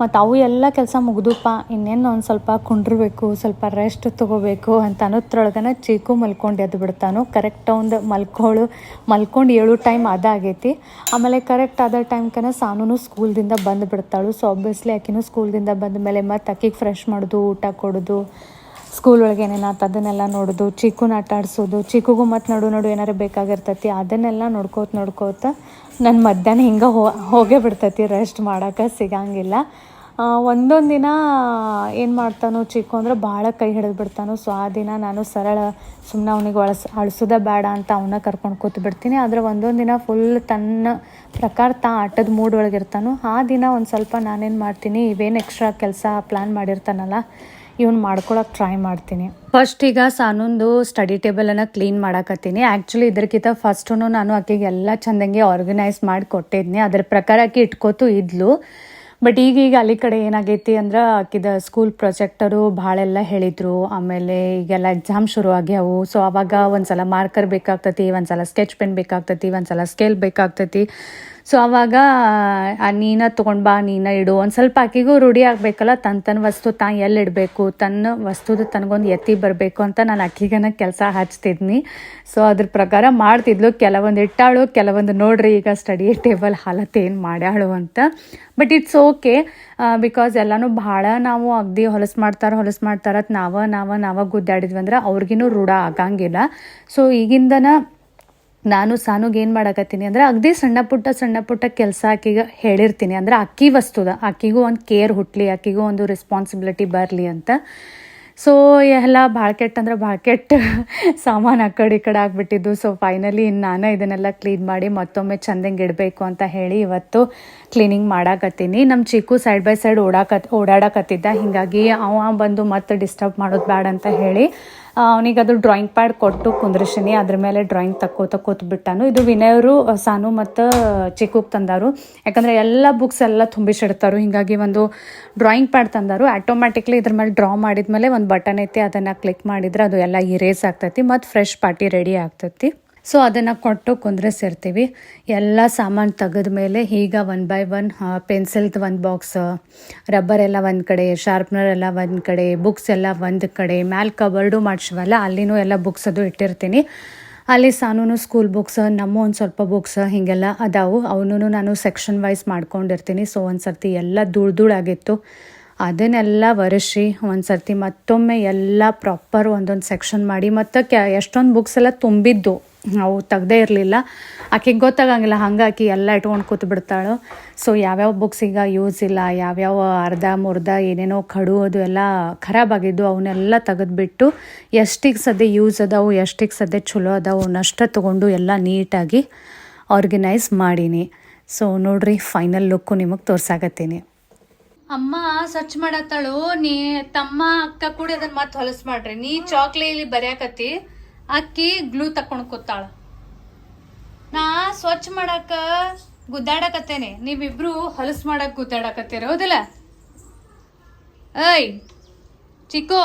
ಮತ್ತು ಅವು ಎಲ್ಲ ಕೆಲಸ ಮುಗಿದುಪ್ಪ ಇನ್ನೇನು ಒಂದು ಸ್ವಲ್ಪ ಕುಂಡ್ರಬೇಕು, ಸ್ವಲ್ಪ ರೆಸ್ಟ್ ತೊಗೋಬೇಕು ಅಂತ ಅನ್ನೋದ್ರೊಳಗನ ಚೀಕು ಮಲ್ಕೊಂಡು ಎದ್ದು ಬಿಡ್ತಾನು. ಕರೆಕ್ಟ್ ಒಂದು ಮಲ್ಕೋಳು, ಮಲ್ಕೊಂಡು ಏಳು ಟೈಮ್ ಅದಾಗೈತಿ. ಆಮೇಲೆ ಕರೆಕ್ಟ್ ಆದ ಟೈಮ್ಕನ ಸಾನೂ ಸ್ಕೂಲ್ದಿಂದ ಬಂದು ಬಿಡ್ತಾಳು. ಸೊ ಆಬ್ವಿಯಸ್ಲಿ ಆಕಿನೂ ಸ್ಕೂಲ್ದಿಂದ ಬಂದ ಮೇಲೆ ಮತ್ತು ಅಕ್ಕಿಗೆ ಫ್ರೆಶ್ ಮಾಡೋದು, ಊಟ ಕೊಡೋದು ಸ್ಕೂಲ್ ಒಳಗೆ ಏನೇನಾತು ಅದನ್ನೆಲ್ಲ ನೋಡೋದು, ಚೀಕುನ ಆಟ ಆಡಿಸೋದು ಚೀಕುಗೂ ಮತ್ತು ನಡು ನಡು ಏನಾರು ಬೇಕಾಗಿರ್ತೈತಿ, ಅದನ್ನೆಲ್ಲ ನೋಡ್ಕೋತ ನೋಡ್ಕೋತ ನನ್ನ ಮಧ್ಯಾಹ್ನ ಹಿಂಗೆ ಹೋಗೇ ಬಿಡ್ತೈತಿ ರೆಸ್ಟ್ ಮಾಡೋಕೆ ಸಿಗಂಗಿಲ್ಲ. ಒಂದೊಂದು ದಿನ ಏನು ಮಾಡ್ತಾನೋ ಚಿಕ್ಕು ಅಂದ್ರೆ ಭಾಳ ಕೈ ಹಿಡಿದು ಬಿಡ್ತಾನೋ, ಸೊ ಆ ದಿನ ನಾನು ಸರಳ ಸುಮ್ಮನೆ ಅವನಿಗೆ ಒಳಸ್, ಅಳಿಸೋದ ಬೇಡ ಅಂತ ಅವನ್ನ ಕರ್ಕೊಂಡು ಕೂತು ಬಿಡ್ತೀನಿ. ಆದರೆ ಒಂದೊಂದು ದಿನ ಫುಲ್ ತನ್ನ ಪ್ರಕಾರ ತಾ ಆಟದ ಮೂಡ್ ಒಳಗಿರ್ತಾನೋ ಆ ದಿನ ಒಂದು ಸ್ವಲ್ಪ ನಾನೇನು ಮಾಡ್ತೀನಿ, ಇವೇನು ಎಕ್ಸ್ಟ್ರಾ ಕೆಲಸ ಪ್ಲ್ಯಾನ್ ಮಾಡಿರ್ತಾನಲ್ಲ ಇವ್ನು ಮಾಡ್ಕೊಳಕ್ಕೆ ಟ್ರೈ ಮಾಡ್ತೀನಿ. ಫಸ್ಟ್ ಈಗ ಸಾನೊಂದು ಸ್ಟಡಿ ಟೇಬಲನ್ನು ಕ್ಲೀನ್ ಮಾಡಾಕತ್ತೀನಿ. ಆ್ಯಕ್ಚುಲಿ ಇದಕ್ಕಿಂತ ಫಸ್ಟು ನಾನು ಆಕೆಗೆ ಎಲ್ಲ ಚಂದಂಗೆ ಆರ್ಗನೈಸ್ ಮಾಡಿ ಕೊಟ್ಟಿದ್ನಿ. ಅದ್ರ ಪ್ರಕಾರ ಆಕೆ ಇಟ್ಕೋತು ಇದ್ಲು. ಬಟ್ ಈಗ ಈಗ ಅಲ್ಲಿ ಕಡೆ ಏನಾಗೈತಿ ಅಂದ್ರೆ ಆಕಿದ ಸ್ಕೂಲ್ ಪ್ರೊಜೆಕ್ಟರು ಭಾಳೆಲ್ಲ ಹೇಳಿದ್ರು. ಆಮೇಲೆ ಈಗೆಲ್ಲ ಎಕ್ಸಾಮ್ ಶುರು ಆಗ್ಯಾವು ಸೊ ಅವಾಗ ಒಂದ್ಸಲ ಮಾರ್ಕರ್ ಬೇಕಾಗ್ತತಿ, ಒಂದ್ಸಲ ಸ್ಕೆಚ್ ಪೆನ್ ಬೇಕಾಗ್ತತಿ, ಒಂದ್ಸಲ ಸ್ಕೇಲ್ ಬೇಕಾಗ್ತೈತಿ. ಸೊ ಅವಾಗ, ಆ ನೀನ ತೊಗೊಂಡು ಬಾ, ನೀನ ಇಡು. ಒಂದು ಸ್ವಲ್ಪ ಆಕಿಗೂ ರೂಢಿ ಆಗಬೇಕಲ್ಲ ತನ್ನ ತನ್ನ ವಸ್ತು ತಾ ಎಲ್ಲಿ ಇಡಬೇಕು ತನ್ನ ವಸ್ತುದು ತನಗೊಂದು ಎತ್ತಿ ಬರಬೇಕು ಅಂತ ನಾನು ಅಕ್ಕಿಗನ ಕೆಲಸ ಹಚ್ತಿದ್ನಿ. ಸೊ ಅದ್ರ ಪ್ರಕಾರ ಮಾಡ್ತಿದ್ಲು. ಕೆಲವೊಂದು ಇಟ್ಟಾಳು, ಕೆಲವೊಂದು ನೋಡ್ರಿ, ಈಗ ಸ್ಟಡಿ ಟೇಬಲ್ ಹಾಲತ್ ಏನು ಮಾಡ್ಯಾಳು ಅಂತ. ಬಟ್ ಇಟ್ಸ್ ಓಕೆ ಬಿಕಾಸ್ ಎಲ್ಲನೂ ಭಾಳ ನಾವು ಅಗ್ದಿ ಹೊಲಸು ಮಾಡ್ತಾರೆ, ಹೊಲಸು ಮಾಡ್ತಾರ ನಾವ ನಾವ ನಾವ ಗುದ್ದಾಡಿದ್ವಿ ಅಂದ್ರೆ ಅವ್ರಿಗಿನ್ನೂ ರೂಢ ಆಗಂಗಿಲ್ಲ. ಸೊ ಈಗಿಂದನ ನಾನು ಸಾನುಗೆ ಏನು ಮಾಡಕತ್ತೀನಿ ಅಂದ್ರೆ ಅಗದಿ ಸಣ್ಣ ಪುಟ್ಟ ಸಣ್ಣ ಪುಟ್ಟ ಕೆಲಸ ಆಕಿಗೆ ಹೇಳಿರ್ತೀನಿ. ಅಂದ್ರೆ ಅಕ್ಕಿ ವಸ್ತುದ, ಅಕ್ಕಿಗೂ ಒಂದು ಕೇರ್ ಹುಟ್ಲಿ ಆಕಿಗೂ ಒಂದು ರೆಸ್ಪಾನ್ಸಿಬಿಲಿಟಿ ಬರಲಿ ಅಂತ. ಸೊ ಎಲ್ಲ ಭಾಳ ಕೆಟ್ಟ ಅಂದ್ರೆ ಭಾಳ ಕೆಟ್ಟ ಸಾಮಾನು ಆ ಕಡೆ ಈ ಕಡೆ ಆಗಿಬಿಟ್ಟಿದ್ದು. ಸೊ ಫೈನಲಿ ನಾನು ಇದನ್ನೆಲ್ಲ ಕ್ಲೀನ್ ಮಾಡಿ ಮತ್ತೊಮ್ಮೆ ಚಂದಂಗೆ ಇಡಬೇಕು ಅಂತ ಹೇಳಿ ಇವತ್ತು ಕ್ಲೀನಿಂಗ್ ಮಾಡಾಕತ್ತೀನಿ. ನಮ್ಮ ಚಿಕ್ಕು ಸೈಡ್ ಬೈ ಸೈಡ್ ಓಡಾಕತ್, ಓಡಾಡಕತ್ತಿದ್ದ. ಹೀಗಾಗಿ ಅವ ಬಂದು ಮತ್ತೆ ಡಿಸ್ಟರ್ಬ್ ಮಾಡೋದು ಬೇಡ ಅಂತ ಹೇಳಿ ಅವನಿಗೆ ಅದು ಡ್ರಾಯಿಂಗ್ ಪ್ಯಾಡ್ ಕೊಟ್ಟು ಕುಂದ್ರಿಸಿನಿ. ಅದ್ರ ಮೇಲೆ ಡ್ರಾಯಿಂಗ್ ತಕ್ಕೋತ ಕೂತ್ಬಿಟ್ಟಾನು. ಇದು ವಿನಯರು, ಸಾನು ಮತ್ತು ಚಿಕ್ಕುಗೆ ತಂದಾರು. ಯಾಕಂದರೆ ಎಲ್ಲ ಬುಕ್ಸ್ ಎಲ್ಲ ತುಂಬಿಸಿಡ್ತಾರು. ಹಿಂಗಾಗಿ ಒಂದು ಡ್ರಾಯಿಂಗ್ ಪ್ಯಾಡ್ ತಂದಾರು. ಆಟೋಮ್ಯಾಟಿಕ್ಲಿ ಇದ್ರ ಮೇಲೆ ಡ್ರಾ ಮಾಡಿದ ಮೇಲೆ ಒಂದು ಬಟನ್ ಐತಿ, ಅದನ್ನು ಕ್ಲಿಕ್ ಮಾಡಿದ್ರೆ ಅದು ಎಲ್ಲ ಇರೇಸ್ ಆಗ್ತೈತಿ, ಮತ್ತು ಫ್ರೆಶ್ ಪಾರ್ಟಿ ರೆಡಿ ಆಗ್ತೈತಿ. ಸೊ ಅದನ್ನು ಕೊಟ್ಟು ಕುಂದ್ರಿಸಿರ್ತೀವಿ ಎಲ್ಲ ಸಾಮಾನು ತೆಗೆದ ಮೇಲೆ ಈಗ ಒನ್ ಬೈ ಒನ್ ಪೆನ್ಸಿಲ್ದು ಒಂದು ಬಾಕ್ಸ್ ರಬ್ಬರ್ ಎಲ್ಲ ಒಂದು ಕಡೆ ಶಾರ್ಪ್ನರ್ ಎಲ್ಲ ಒಂದು ಕಡೆ ಬುಕ್ಸ್ ಎಲ್ಲ ಒಂದು ಕಡೆ, ಮ್ಯಾಲ್ ಕಬರ್ಡು ಮಾಡಿಸ್ವಲ್ಲ, ಅಲ್ಲಿನೂ ಎಲ್ಲ ಬುಕ್ಸ್ ಅದು ಇಟ್ಟಿರ್ತೀನಿ. ಅಲ್ಲಿ ಸಾನೂನು ಸ್ಕೂಲ್ ಬುಕ್ಸ್ ನಮ್ಮ ಒಂದು ಸ್ವಲ್ಪ ಬುಕ್ಸ್ ಹೀಗೆಲ್ಲ ಅದಾವು. ಅವನೂ ನಾನು ಸೆಕ್ಷನ್ ವೈಸ್ ಮಾಡ್ಕೊಂಡಿರ್ತೀನಿ. ಸೊ ಒಂದು ಸರ್ತಿ ಎಲ್ಲ ಧೂಳು ಧೂಳಾಗಿತ್ತು ಅದನ್ನೆಲ್ಲ ಒರೆಸಿ ಒಂದು ಸರ್ತಿ ಮತ್ತೊಮ್ಮೆ ಎಲ್ಲ ಪ್ರಾಪರ್ ಒಂದೊಂದು ಸೆಕ್ಷನ್ ಮಾಡಿ. ಮತ್ತು ಕ್ಯಾ ಎಷ್ಟೊಂದು ಬುಕ್ಸ್ ಎಲ್ಲ ತುಂಬಿದ್ದು. ಅವು ತೆಗ್ದೇ ಇರಲಿಲ್ಲ. ಆಕೆಗೆ ಗೊತ್ತಾಗಂಗಿಲ್ಲ ಹಂಗಾಗಿ ಎಲ್ಲ ಇಟ್ಕೊಂಡು ಕೂತು ಬಿಡ್ತಾಳು. ಸೊ ಯಾವ್ಯಾವ ಬುಕ್ಸ್ ಈಗ ಯೂಸ್ ಇಲ್ಲ, ಯಾವ್ಯಾವ ಅರ್ಧ, ಮುರ್ಧ, ಏನೇನೋ ಕಡು ಅದು ಎಲ್ಲ ಖರಾಬಾಗಿದ್ದು ಅವನ್ನೆಲ್ಲ ತೆಗೆದ್ಬಿಟ್ಟು ಎಷ್ಟಿಗೆ ಸದ್ಯ ಯೂಸ್ ಅದಾವು, ಎಷ್ಟಿಗೆ ಸದ್ಯ ಚಲೋ ಅದಾವು ನಷ್ಟ ತೊಗೊಂಡು ಎಲ್ಲ ನೀಟಾಗಿ ಆರ್ಗನೈಸ್ ಮಾಡೀನಿ. ಸೊ ನೋಡ್ರಿ ಫೈನಲ್ ಲುಕ್ಕು ನಿಮಗೆ ತೋರ್ಸಾಕತ್ತೀನಿ. ಅಮ್ಮ, ಸ್ವಚ್ಛ ಮಾಡತ್ತಾಳು. ನೀ ತಮ್ಮ ಅಕ್ಕ ಕೂಡ ಅದನ್ನ ಮತ್ತೆ ಹೊಲಸ್ ಮಾಡ್ರಿ. ನೀ ಚಾಕ್ಲೇಟ್ ಇಲ್ಲಿ ಬರೆಯಾಕತ್ತಿ. ಅಕ್ಕಿ ಗ್ಲೂ ತಕೊಂಡು ಕೂತಾಳ. ನಾ ಸ್ವಚ್ಛ ಮಾಡಾಕ ಗುದ್ದಾಡಕತ್ತೇನೆ. ನೀವಿಬ್ರು ಹೊಲಸ್ ಮಾಡಕ್ ಗುದ್ದಾಡಕತ್ತೀರ, ಹೌದಿಲ್ಲ? ಏಯ್, ಚಿಕ್ಕೋ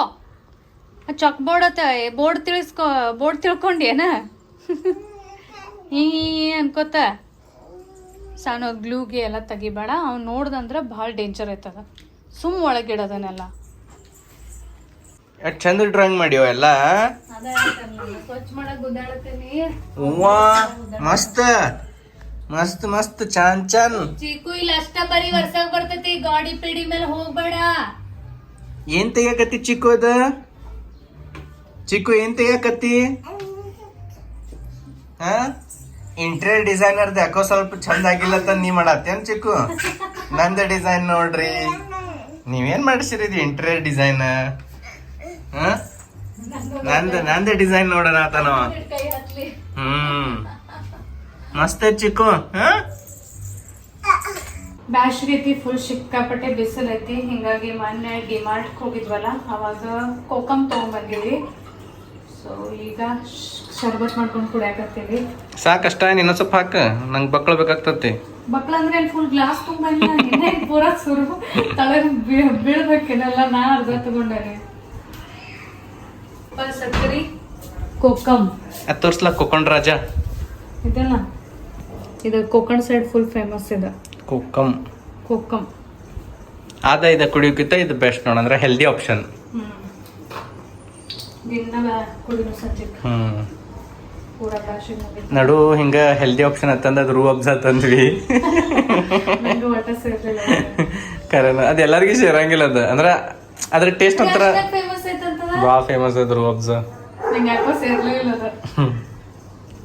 ಚಾಕ್ ಬೋರ್ಡ್ ಅತ್ತ ಬೋರ್ಡ್ ತಿಳಿಸ್ಕೊ, ಬೋರ್ಡ್ ತಿಳ್ಕೊಂಡೇನ ಈ ಅನ್ಕೋತ. ಸಣ್ಣ ಗ್ಲೂಗೆ ಎಲ್ಲ ತೆಗಿಬೇಡ, ಅವ್ನು ನೋಡ್ದಂದ್ರೆ ಭಾಳ ಡೇಂಜರ್ ಆಯ್ತದ. ಸುಮ್ಮ ಒಳಗಿಡೋದನ್ನೆಲ್ಲ. ಎಷ್ಟು ಚಂದ ಡ್ರಾಯಿಂಗ್ ಮಾಡ್ಯವ ಎಲ್ಲ? ಹೂವಾ ಮಸ್ತ್ ಮಸ್ತ್ ಮಸ್ತ್ ಚಾನ್ ಚಾನ್. ಚಿಕ್ಕು ಇಲ್ಲ ಅಷ್ಟ ಬರೀ ವರ್ಷಕ್ ಬರ್ತೈತಿ ಗಾಡಿ ಪಿಡಿ ಮೇಲೆ ಹೋಗ್ಬೇಡ. ಏನ್ ತೆಗಿಯಕತ್ತಿ ಚಿಕ್ಕು ಅದ? ಚಿಕ್ಕು ಏನ್ ತೆಗಿಯಕತ್ತಿ? ಹಾ? ಇಂಟೀರಿಯರ್ ಡಿಸೈನರ್ ಯಾಕೋ ಸ್ವಲ್ಪ ಚಂದ ಆಗಿಲ್ಲ ಅಂತ ನೀ ಮಾಡತ್ತೇನ್ ಚಿಕ್ಕು ನಂದ ಡಿಸೈನ್ ನೋಡ್ರಿ. ನೀವೇನ್ ಮಾಡಿಸಿರಿ ಇಂಟೀರಿಯರ್ ಡಿಸೈನ್ ನಂದ ನಂದ ಡಿಸೈನ್ ನೋಡೋಣ ಹತ್ಲಿ ಹ್ಮ್. ಮಸ್ತ್ ಚಿಕ್ಕು ಹಾ? ಬ್ಯಾಸ್ಗೆ ಐತಿ ಫುಲ್ ಸಿಕ್ಕಾಪಟ್ಟೆ ಬಿಸಿಲು ಐತಿ. ಹಿಂಗಾಗಿ ಮೊನ್ನೆ ಡಿಮಾರ್ಟ್ ಹೋಗಿದ್ವಲ್ಲ ಅವಾಗ ಕೋಕಮ್ ತಗೊಂಡ್ಬಂದಿವಿ ಸೊ ಈಗ ಶರ್ಬತ್ ಮಾಡ್ಕೊಂಡು ಕುಡಿಯಾಕತ್ತೀವಿ. ಸಾಕಷ್ಟ ಇನ್ನೊಂದ್ ಸ್ವಲ್ಪ ಹಾಕ ನಂಗೆ ಬಕ್ಳ ಬೇಕಾಗ್ತತಿ. ಬಕ್ಳ ಅಂದ್ರೆ ಫುಲ್ ಗ್ಲಾಸ್ ತುಂಬ ಪೂರ ಸುರು ತಲೆ ಬೀಳ್ಬೇಕೇನಲ್ಲ ನಾ ಅರ್ಧ ತಗೊಂಡಾನೆ. ಸಕ್ಕರಿ ಕೊಕ್ಕಂ. ಅದ್ ತೋರ್ಸ್ಲಾ ಕೊಕೊಂಡ್ ರಾಜ? ಇದಲ್ಲ ಇದು ಕೋಕಣ್ ಸೈಡ್ ಫುಲ್ ಫೇಮಸ್ ಇದೆ. ಕೊಕ್ಕಂ. ಕೊಕ್ಕಂ. ಆದ ಇದ ಕುಡಿಯೋಕ್ಕಿಂತ ಇದು ಬೆಸ್ಟ್ ನೋಡಂದ್ರೆ ಹೆಲ್ದಿ ಆಪ್ಷನ್ ನಡು ಹಿಂಗ ಹೆಲ್ದಿ ಆಪ್ಷನ್ ಅಂತಂದ ಅದು ರೂ ಅಬ್ಸಾ ತಂದ್ವಿ ಕರೆನ ಅದು ಎಲ್ಲರಿಗೂ ಸೇರಂಗಿಲ್ಲ ಅದ. ಅಂದ್ರ ಅದ್ರ ಟೇಸ್ಟ್ ಒಂಥರ ಬಾ ಫೇಮಸ್ ಅದ್ರು ಅಬ್ಸಾ ನಂಗೆ ಯಾಕೋ ಸೇರ್ಲೇ ಇಲ್ಲ ಅದ.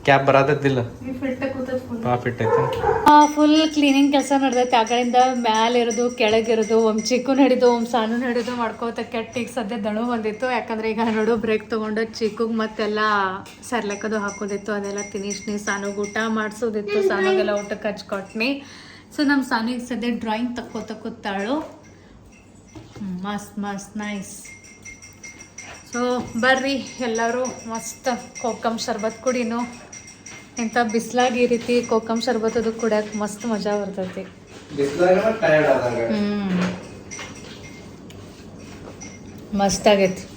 ಕ್ಯಾಬ್ ಬರತ್ತಿಲ್ಲ? ಈ ಫಿಟ್ಟ ಕೂತದ ಫುಲ್ ಬಾ ಫಿಟ್ ಐತೆ. ಫುಲ್ ಕ್ಲೀನಿಂಗ್ ಕೆಲಸ ನಡೆದೈತೆ. ಆ ಕಡೆಯಿಂದ ಮ್ಯಾಲೆ ಇರೋದು ಕೆಳಗಿರೋದು ಒಮ್ಮೆ ಚಿಕ್ಕು ಹಿಡಿದು ಒಮ್ಮೆ ಸಣ್ಣ ಹಿಡಿದು ಮಾಡ್ಕೋತ ಕೆಟ್ಟ ಈಗ ಸದ್ಯ ದಣು ಬಂದಿತ್ತು. ಯಾಕಂದ್ರೆ ಈಗ ನೋಡು ಬ್ರೇಕ್ ತಗೊಂಡು ಚಿಕ್ಕಗೆ ಮತ್ತೆಲ್ಲ ಸರ್ಲೆಕ್ಕದು ಹಾಕೋದಿತ್ತು. ಅದೆಲ್ಲ ತಿನಿಸ್ನಿ ಸಾನುಗೆ ಊಟ ಮಾಡಿಸೋದಿತ್ತು. ಸಾನುಗೆಲ್ಲ ಊಟಕ್ಕೆ ಹಚ್ಕೊಟ್ನಿ ಸೊ ನಮ್ಮ ಸಾನಿಗೆ ಸದ್ಯ ಡ್ರಾಯಿಂಗ್ ತಕ್ಕೋತ ಕೂತಾಳು. ಮಸ್ತ್ ಮಸ್ತ್ ನೈಸ್ ಬರ್ರಿ. ಎಲ್ಲರೂ ಮಸ್ತ್ ಕೋಕಮ್ ಶರ್ಬತ್ ಕುಡಿನು. ಇಂಥ ಬಿಸ್ಲಾಗಿ ಈ ರೀತಿ ಕೋಕಮ್ ಶರ್ಬತ್ ಅದು ಕುಡಿಯಕ್ ಮಸ್ತ್ ಮಜಾ ಬರ್ತೈತಿ. ಹ್ಮ್. ಮಸ್ತ್ ಆಗೈತಿ.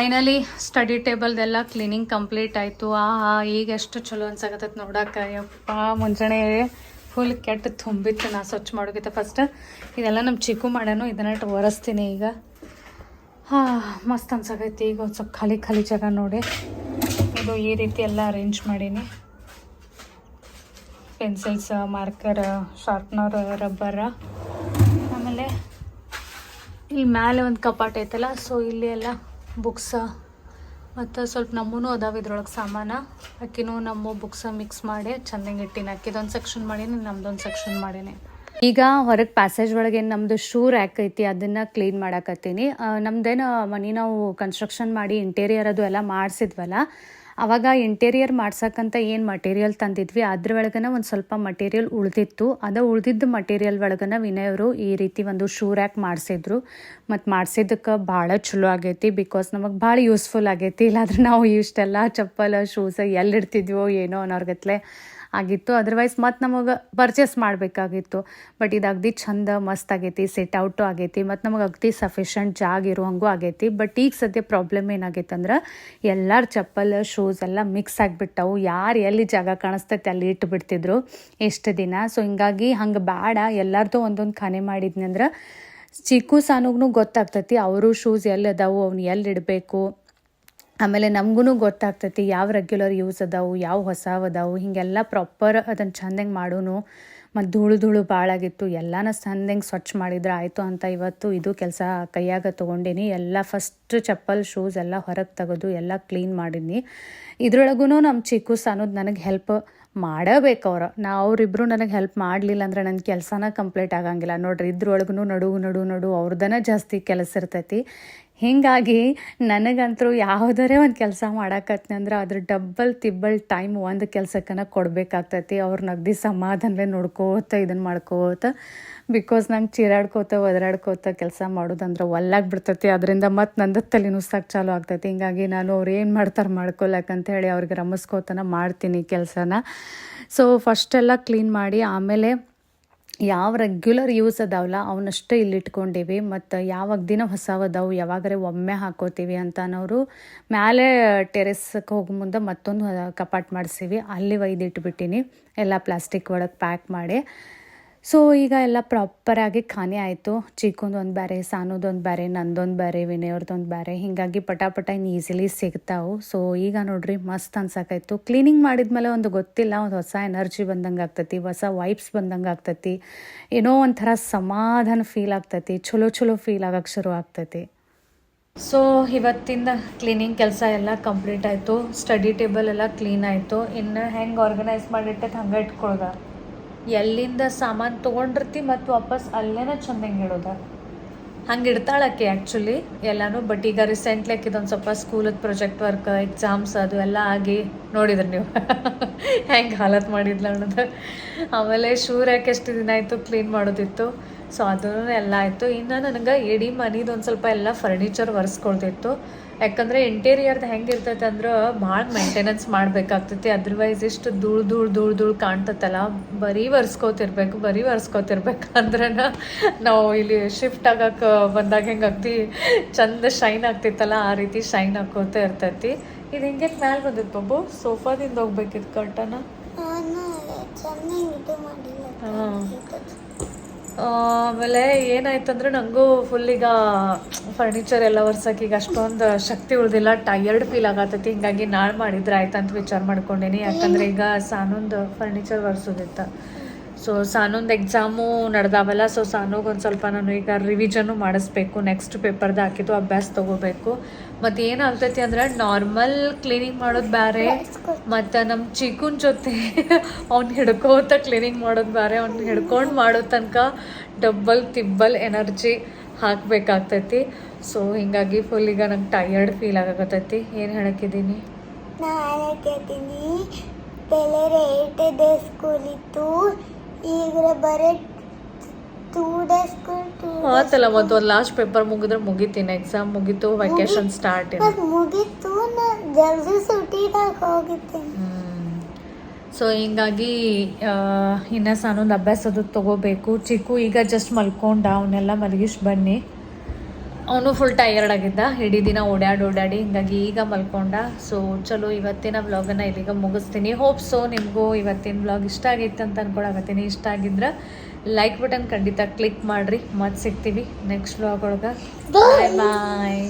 ಫೈನಲಿ ಸ್ಟಡಿ ಟೇಬಲ್ದೆಲ್ಲ ಕ್ಲೀನಿಂಗ್ ಕಂಪ್ಲೀಟ್ ಆಯಿತು. ಆ ಈಗ ಎಷ್ಟು ಚಲೋ ಅನ್ಸಕತ್ತೈತೆ ನೋಡಕ್ಕೆ. ಯಪ್ಪ, ಮುಂಜಾನೆ ಫುಲ್ ಕೆಟ್ಟ ತುಂಬಿತ್ತು ನಾ ಸ್ವಚ್ಛ ಮಾಡೋಕ್ಕಿಂತ ಫಸ್ಟ್ ಇದೆಲ್ಲ ನಮ್ಮ ಚಿಕ್ಕು ಮಾಡ್ಯಾನು, ಇದನ್ನ ಒರೆಸ್ತೀನಿ ಈಗ. ಹಾಂ, ಮಸ್ತ್ ಅನ್ಸಕೈತಿ. ಈಗ ಒಂದು ಸ್ವಲ್ಪ ಖಾಲಿ ಖಾಲಿ ಜಾಗ ನೋಡಿ. ಇದು ಈ ರೀತಿ ಎಲ್ಲ ಅರೇಂಜ್ ಮಾಡೀನಿ. ಪೆನ್ಸಿಲ್ಸ್ ಮಾರ್ಕರ್ ಶಾರ್ಪ್ನರ್ ರಬ್ಬರ ಆಮೇಲೆ ಇಲ್ಲಿ ಮೇಲೆ ಒಂದು ಕಪಾಟ್ ಐತಲ್ಲ ಸೊ ಇಲ್ಲಿ ಎಲ್ಲ ಬುಕ್ಸ, ಮತ್ತು ಸ್ವಲ್ಪ ನಮ್ಮೂ ಅದಾವ ಇದ್ರೊಳಗೆ ಸಾಮಾನು. ಅಕ್ಕಿನೂ ನಮ್ಮ ಬುಕ್ಸ ಮಿಕ್ಸ್ ಮಾಡಿ ಚೆನ್ನಾಗಿ ಇಟ್ಟಿನಿ. ಅಕ್ಕಿದೊಂದು ಸೆಕ್ಷನ್ ಮಾಡೀನಿ ನಮ್ದೊಂದು ಸೆಕ್ಷನ್ ಮಾಡೀನಿ. ಈಗ ಹೊರಗೆ ಪ್ಯಾಸೇಜ್ ಒಳಗೆ ನಮ್ಮದು ಶೂ ರ್ಯಾಕ್ ಐತಿ, ಅದನ್ನು ಕ್ಲೀನ್ ಮಾಡಾಕತ್ತೀನಿ. ನಮ್ದೇನು ಮನೆ ನಾವು ಕನ್ಸ್ಟ್ರಕ್ಷನ್ ಮಾಡಿ ಇಂಟೀರಿಯರ್ ಅದು ಎಲ್ಲ ಮಾಡಿಸಿದ್ವಲ್ಲ ಅವಾಗ ಇಂಟೀರಿಯರ್ ಮಾಡ್ಸಕ್ಕಂತ ಏನು ಮಟೀರಿಯಲ್ ತಂದಿದ್ವಿ, ಅದ್ರ ಒಳಗನ ಒಂದು ಸ್ವಲ್ಪ ಮಟೀರಿಯಲ್ ಉಳಿದಿತ್ತು. ಅದು ಉಳಿದಿದ್ದ ಮಟೀರಿಯಲ್ ಒಳಗನ ವಿನಯ್ ಅವರು ಈ ರೀತಿ ಒಂದು ಶೂ ರ್ಯಾಕ್ ಮಾಡಿಸಿದ್ರು. ಮತ್ತು ಮಾಡಿಸಿದ್ದಕ್ಕೆ ಭಾಳ ಚಲೋ ಆಗೈತಿ ಬಿಕಾಸ್ ನಮಗೆ ಭಾಳ ಯೂಸ್ಫುಲ್ ಆಗೈತಿ. ಇಲ್ಲಾಂದ್ರೆ ನಾವು ಇಷ್ಟೆಲ್ಲ ಚಪ್ಪಲ್ ಶೂಸ್ ಎಲ್ಲಿಡ್ತಿದ್ವೋ ಏನೋ ಅನ್ನೋರ್ಗತ್ಲೆ ಆಗಿತ್ತು. ಅದರ್ವೈಸ್ ಮತ್ತು ನಮಗೆ ಪರ್ಚೇಸ್ ಮಾಡಬೇಕಾಗಿತ್ತು. ಬಟ್ ಇದು ಅಗದಿ ಚಂದ ಮಸ್ತ್ ಆಗೈತಿ ಸೆಟ್ ಔಟು ಆಗೈತಿ, ಮತ್ತು ನಮಗೆ ಅಗದಿ ಸಫಿಷಿಯಂಟ್ ಜಾಗ ಇರೋ ಹಂಗೂ ಆಗೈತಿ. ಬಟ್ ಈಗ ಸದ್ಯ ಪ್ರಾಬ್ಲಮ್ ಏನಾಗೈತೆ ಅಂದ್ರೆ ಎಲ್ಲರ ಚಪ್ಪಲ್ ಶೂಸ್ ಎಲ್ಲ ಮಿಕ್ಸ್ ಆಗಿಬಿಟ್ಟವು. ಯಾರು ಎಲ್ಲಿ ಜಾಗ ಕಾಣಿಸ್ತೈತೆ ಅಲ್ಲಿ ಇಟ್ಟು ಬಿಡ್ತಿದ್ರು ಎಷ್ಟು ದಿನ. ಸೊ ಹಿಂಗಾಗಿ ಹಂಗೆ ಬೇಡ ಎಲ್ಲರದು ಒಂದೊಂದು ಖಾನೆ ಮಾಡಿದ್ನಿ ಅಂದ್ರೆ ಚಿಕ್ಕು ಸಾನುಗೂ ಗೊತ್ತಾಗ್ತೈತಿ. ಅವರು ಶೂಸ್ ಎಲ್ಲಿ ಅದಾವು, ಅವ್ನು ಎಲ್ಲಿ ಇಡಬೇಕು. ಆಮೇಲೆ ನಮಗೂ ಗೊತ್ತಾಗ್ತೈತಿ ಯಾವ ರೆಗ್ಯುಲರ್ ಯೂಸ್ ಅದಾವು, ಯಾವ ಹೊಸ ಅದಾವು, ಹೀಗೆಲ್ಲ ಪ್ರಾಪರ್ ಅದನ್ನು ಚಂದಂಗೆ ಮಾಡೋನು. ಮತ್ತು ಧೂಳು ಧೂಳು ಭಾಳ ಆಗಿತ್ತು ಎಲ್ಲನ ಚಂದಂಗೆ ಸ್ವಚ್ಛ ಮಾಡಿದ್ರೆ ಆಯಿತು ಅಂತ ಇವತ್ತು ಇದು ಕೆಲಸ ಕೈಯಾಗ ತೊಗೊಂಡೀನಿ. ಎಲ್ಲ ಫಸ್ಟ್ ಚಪ್ಪಲ್ ಶೂಸ್ ಎಲ್ಲ ಹೊರಗೆ ತೆಗೆದು ಎಲ್ಲ ಕ್ಲೀನ್ ಮಾಡಿದ್ನಿ. ಇದ್ರೊಳಗೂ ನಮ್ಮ ಚಿಕ್ಕು ಅನ್ನೋದು ನನಗೆ ಹೆಲ್ಪ್ ಮಾಡಬೇಕು ಅವ್ರು. ನಾ ಅವರಿಬ್ಬರು ನನಗೆ ಹೆಲ್ಪ್ ಮಾಡಲಿಲ್ಲ ಅಂದ್ರೆ ನನ್ನ ಕೆಲಸನ ಕಂಪ್ಲೀಟ್ ಆಗಂಗಿಲ್ಲ. ನೋಡ್ರಿ ಇದ್ರೊಳಗೂ ನಡು ನಡು ನಡು ಅವ್ರದನ ಜಾಸ್ತಿ ಕೆಲಸ ಇರ್ತೈತಿ. ಹೀಗಾಗಿ ನನಗಂತರೂ ಯಾವುದರೇ ಒಂದು ಕೆಲಸ ಅಂದ್ರೆ ಅದ್ರ ಡಬ್ಬಲ್, ತಿಬ್ಬಲ್ ಟೈಮ್ ಒಂದು ಕೆಲಸಕ್ಕನ ಕೊಡಬೇಕಾಗ್ತೈತಿ. ಅವ್ರ ನಗ್ದಿ ಸಮಾಧಾನವೇ ನೋಡ್ಕೋತ ಇದನ್ನು ಮಾಡ್ಕೋತ ಬಿಕಾಸ್ ನಂಗೆ ಚೀರಾಡ್ಕೋತ, ಒದರಾಡ್ಕೋತ ಕೆಲಸ ಮಾಡೋದಂದ್ರೆ ಒಲ್ಲಾಗಿ ಬಿಡ್ತೈತಿ. ಅದರಿಂದ ಮತ್ತು ನಂದು ತಲೆ ನುಸ್ಸಕ್ಕೆ ಚಾಲು ಆಗ್ತೈತಿ. ಹಿಂಗಾಗಿ ನಾನು ಅವ್ರು ಏನು ಮಾಡ್ತಾರೆ ಮಾಡ್ಕೊಳಕ್ಕಂತ ಹೇಳಿ ಅವ್ರಿಗೆ ರಮಸ್ಕೋತನ ಮಾಡ್ತೀನಿ ಕೆಲಸನ. ಸೊ ಫಸ್ಟೆಲ್ಲ ಕ್ಲೀನ್ ಮಾಡಿ ಆಮೇಲೆ ಯಾವ ರೆಗ್ಯುಲರ್ ಯೂಸ್ ಅದಾವಲ್ಲ ಅವನಷ್ಟೇ ಇಲ್ಲಿ ಇಟ್ಕೊಂಡಿವಿ ಮತ್ತು ಯಾವಾಗ ದಿನ ಹೊಸ ಅದಾವು, ಯಾವಾಗರೆ ಒಮ್ಮೆ ಹಾಕೋತೀವಿ ಅಂತ ಅನ್ನೋರು ಮ್ಯಾಲೆ ಟೆರೆಸ್ಗೆ ಹೋಗೋ ಮುಂದೆ ಮತ್ತೊಂದು ಕಪಾಟ್ ಮಾಡಿಸೀವಿ. ಅಲ್ಲಿ ಒಯ್ದಿಟ್ಬಿಟ್ಟಿನಿ. ಎಲ್ಲ ಪ್ಲಾಸ್ಟಿಕ್ ಒಳಗೆ ಪ್ಯಾಕ್ ಮಾಡಿ. ಸೊ ಈಗ ಎಲ್ಲ ಪ್ರಾಪರಾಗಿ ಖಾನೆ ಆಯಿತು. ಚಿಕ್ಕೊಂದು ಒಂದು ಬೇರೆ ಸಾನೋದೊಂದು ಬೇರೆ ನಂದೊಂದು ಬೇರೆ ವಿನಯವ್ರದ್ದೊಂದು ಬೇರೆ ಹೀಗಾಗಿ ಪಟಾಪಟ ಪಟ ಇನ್ನು ಈಸಿಲಿ ಸಿಗ್ತಾವು. ಸೊ ಈಗ ನೋಡ್ರಿ ಮಸ್ತ್ ಅನ್ಸಕ್ಕಾಯ್ತು ಕ್ಲೀನಿಂಗ್ ಮಾಡಿದ್ಮೇಲೆ ಒಂದು ಗೊತ್ತಿಲ್ಲ, ಒಂದು ಹೊಸ ಎನರ್ಜಿ ಬಂದಂಗೆ ಆಗ್ತೈತಿ, ಹೊಸ ವೈಬ್ಸ್ ಬಂದಂಗೆ ಆಗ್ತೈತಿ. ಏನೋ ಒಂಥರ ಸಮಾಧಾನ ಫೀಲ್ ಆಗ್ತೈತಿ ಚಲೋ ಚಲೋ ಫೀಲ್ ಆಗಕ್ಕೆ ಶುರು ಆಗ್ತೈತಿ. ಸೊ ಇವತ್ತಿಂದ ಕ್ಲೀನಿಂಗ್ ಕೆಲಸ ಎಲ್ಲ ಕಂಪ್ಲೀಟ್ ಆಯಿತು. ಸ್ಟಡಿ ಟೇಬಲ್ ಎಲ್ಲ ಕ್ಲೀನ್ ಆಯಿತು. ಇನ್ನು ಹೆಂಗೆ ಆರ್ಗನೈಸ್ ಮಾಡಿಟ್ಟೆ ಹಂಗೆ ಇಟ್ಕೊಳ್ದ. ಎಲ್ಲಿಂದ ಸಾಮಾನು ತೊಗೊಂಡಿರ್ತಿ ಮತ್ತು ವಾಪಸ್ ಅಲ್ಲೇನ ಚಂದಂಗೆ ಹೇಳೋದ? ಹಂಗೆ ಇಡ್ತಾಳಕ್ಕೆ ಆ್ಯಕ್ಚುಲಿ ಎಲ್ಲನೂ ಬಟ್ ಈಗ ರೀಸೆಂಟ್ಲಿ ಒಂದು ಸ್ವಲ್ಪ ಸ್ಕೂಲದ ಪ್ರಾಜೆಕ್ಟ್ ವರ್ಕ್ ಎಕ್ಸಾಮ್ಸ್ ಅದು ಎಲ್ಲ ಆಗಿ ನೋಡಿದ್ರಿ ನೀವು. ಹೆಂಗೆ ಹಾಲತ್ ಮಾಡಿದ್ಲ ಅನ್ನೋದು. ಆಮೇಲೆ ಶೂರ್ ಯಾಕೆ ಎಷ್ಟು ದಿನ ಆಯಿತು ಕ್ಲೀನ್ ಮಾಡೋದಿತ್ತು. ಸೊ ಅದೂ ಎಲ್ಲ ಆಯಿತು. ಇನ್ನು ನನಗೆ ಇಡೀ ಮನಿದು ಒಂದು ಸ್ವಲ್ಪ ಎಲ್ಲ ಫರ್ನಿಚರ್ ಒರೆಸ್ಕೊಳ್ತಿತ್ತು. ಯಾಕಂದರೆ ಇಂಟೀರಿಯರ್ದು ಹೆಂಗಿರ್ತೈತೆ ಅಂದ್ರೆ ಭಾಳ ಮೇಂಟೆನೆನ್ಸ್ ಮಾಡಬೇಕಾಗ್ತೈತಿ. ಅದರ್ವೈಸ್ ಇಷ್ಟು ಧೂಳು ಧೂಳು ಧೂಳು ಧೂಳು ಕಾಣ್ತತ್ತಲ್ಲ ಬರೀ ಒರೆಸ್ಕೋತಿರ್ಬೇಕು ಬರೀ ಒರೆಸ್ಕೋತಿರ್ಬೇಕು ಅಂದ್ರೆ ನಾವು ಇಲ್ಲಿ ಶಿಫ್ಟ್ ಆಗಕ್ಕೆ ಬಂದಾಗ ಹೆಂಗೆ ಆಗ್ತಿ? ಚಂದ ಶೈನ್ ಆಗ್ತಿತ್ತಲ್ಲ ಆ ರೀತಿ ಶೈನ್ ಹಾಕೋತ ಇರ್ತೈತಿ. ಇದು ಹಿಂಗೆ ಮ್ಯಾಲೆ ಬಂದಿತ್ತು ಬಾಬು. ಸೋಫಾದಿಂದ ಹೋಗ್ಬೇಕಿತ್ತು ಕರ್ಟನ ಹಾಂ. ಆಮೇಲೆ ಏನಾಯ್ತಂದ್ರೆ ನನಗೂ ಫುಲ್ ಈಗ ಫರ್ನಿಚರ್ ಎಲ್ಲ ಒರ್ಸಕ್ಕೆ ಈಗ ಅಷ್ಟೊಂದು ಶಕ್ತಿ ಉಳಿದಿಲ್ಲ. ಟಯರ್ಡ್ ಫೀಲ್ ಆಗತ್ತೈತಿ. ಹಿಂಗಾಗಿ ನಾಳೆ ಮಾಡಿದ್ರೆ ಆಯ್ತು ಅಂತ ವಿಚಾರ ಮಾಡ್ಕೊಂಡೇನಿ. ಯಾಕಂದ್ರೆ ಈಗ ಸಾನೊಂದು ಫರ್ನಿಚರ್ ಒರ್ಸೋದಿತ್ತ. ಸೊ ಸಾನೊಂದು ಎಕ್ಸಾಮು ನಡೆದಾವಲ್ಲ ಸೊ ಸಾನೋಗೆ ಒಂದು ಸ್ವಲ್ಪ ನಾನು ಈಗ ರಿವಿಷನ್ನು ಮಾಡಿಸ್ಬೇಕು. ನೆಕ್ಸ್ಟ್ ಪೇಪರ್ದು ಹಾಕಿದ್ದು ಅಭ್ಯಾಸ ತೊಗೋಬೇಕು. ಮತ್ತು ಏನಾಗ್ತೈತಿ ಅಂದ್ರೆ ನಾರ್ಮಲ್ ಕ್ಲೀನಿಂಗ್ ಮಾಡೋದು ಬೇರೆ ಮತ್ತು ನಮ್ಮ ಚಿಕ್ಕನ ಜೊತೆ ಅವ್ನು ಹಿಡ್ಕೋತ ಕ್ಲೀನಿಂಗ್ ಮಾಡೋದು ಬೇರೆ ಅವ್ನು ಹಿಡ್ಕೊಂಡು ಮಾಡೋ ತನಕ ಡಬ್ಬಲ್ ತಿಬ್ಬಲ್ ಎನರ್ಜಿ ಹಾಕಬೇಕಾಗ್ತೈತಿ. ಸೊ ಹಿಂಗಾಗಿ ಫುಲ್ ಈಗ ನಂಗೆ ಟಯರ್ಡ್ ಫೀಲ್ ಆಗಕತ್ತೈತಿ. ಏನು ಹೇಳಕ್ಕಿದ್ದೀನಿ ನಾನು ಸ್ಕೂಲ್ ಇತ್ತು ಈಗ ಬರೀ ಟೂ ಡೇಸ್ ಸ್ಕೂಲ್ ಟೂ ಆತಲ್ಲ ಮತ್ತು ಒಂದು ಲಾಸ್ಟ್ ಪೇಪರ್ ಮುಗಿದ್ರೆ ಮುಗಿತೀನಿ. ಎಕ್ಸಾಮ್ ಮುಗೀತು ವೆಕೇಶನ್ ಸ್ಟಾರ್ಟ್ ಮುಗೀತು ಜಲ್ದಿ ಸುಟ್ಟಿದಾಗ ಹೋಗಿದ್ದೀನಿ. ಸೊ ಹಿಂಗಾಗಿ ಇನ್ನೂ ಸಾನೊಂದು ಅಭ್ಯಾಸದ ತಗೋಬೇಕು. ಚಿಕ್ಕು ಈಗ ಜಸ್ಟ್ ಮಲ್ಕೊಂಡ ಅವನ್ನೆಲ್ಲ ಮಲಗಿಸ್ ಬನ್ನಿ. ಅವನು ಫುಲ್ ಟಯರ್ಡ್ ಆಗಿದ್ದ. ಇಡೀ ದಿನ ಓಡಾಡಿ ಓಡಾಡಿ, ಹಿಂಗಾಗಿ ಈಗ ಮಲ್ಕೊಂಡ. ಸೊ ಚಲೋ, ಇವತ್ತಿನ ಬ್ಲಾಗನ್ನು ಇಲ್ಲಿಗ ಮುಗಿಸ್ತೀನಿ. ಹೋಪ್ ಸೊ ನಿಮಗೂ ಇವತ್ತಿನ ಬ್ಲಾಗ್ ಇಷ್ಟ ಆಗಿತ್ತು ಅಂತ ಅನ್ಕೊಳಕತ್ತೀನಿ. ಇಷ್ಟ ಆಗಿದ್ರೆ ಲೈಕ್ ಬಟನ್ ಖಂಡಿತ ಕ್ಲಿಕ್ ಮಾಡಿರಿ. ಮತ್ತೆ ಸಿಗ್ತೀವಿ ನೆಕ್ಸ್ಟ್ ಬ್ಲಾಗ್ ಒಳಗೆ. ಬಾಯ್ ಬಾಯ್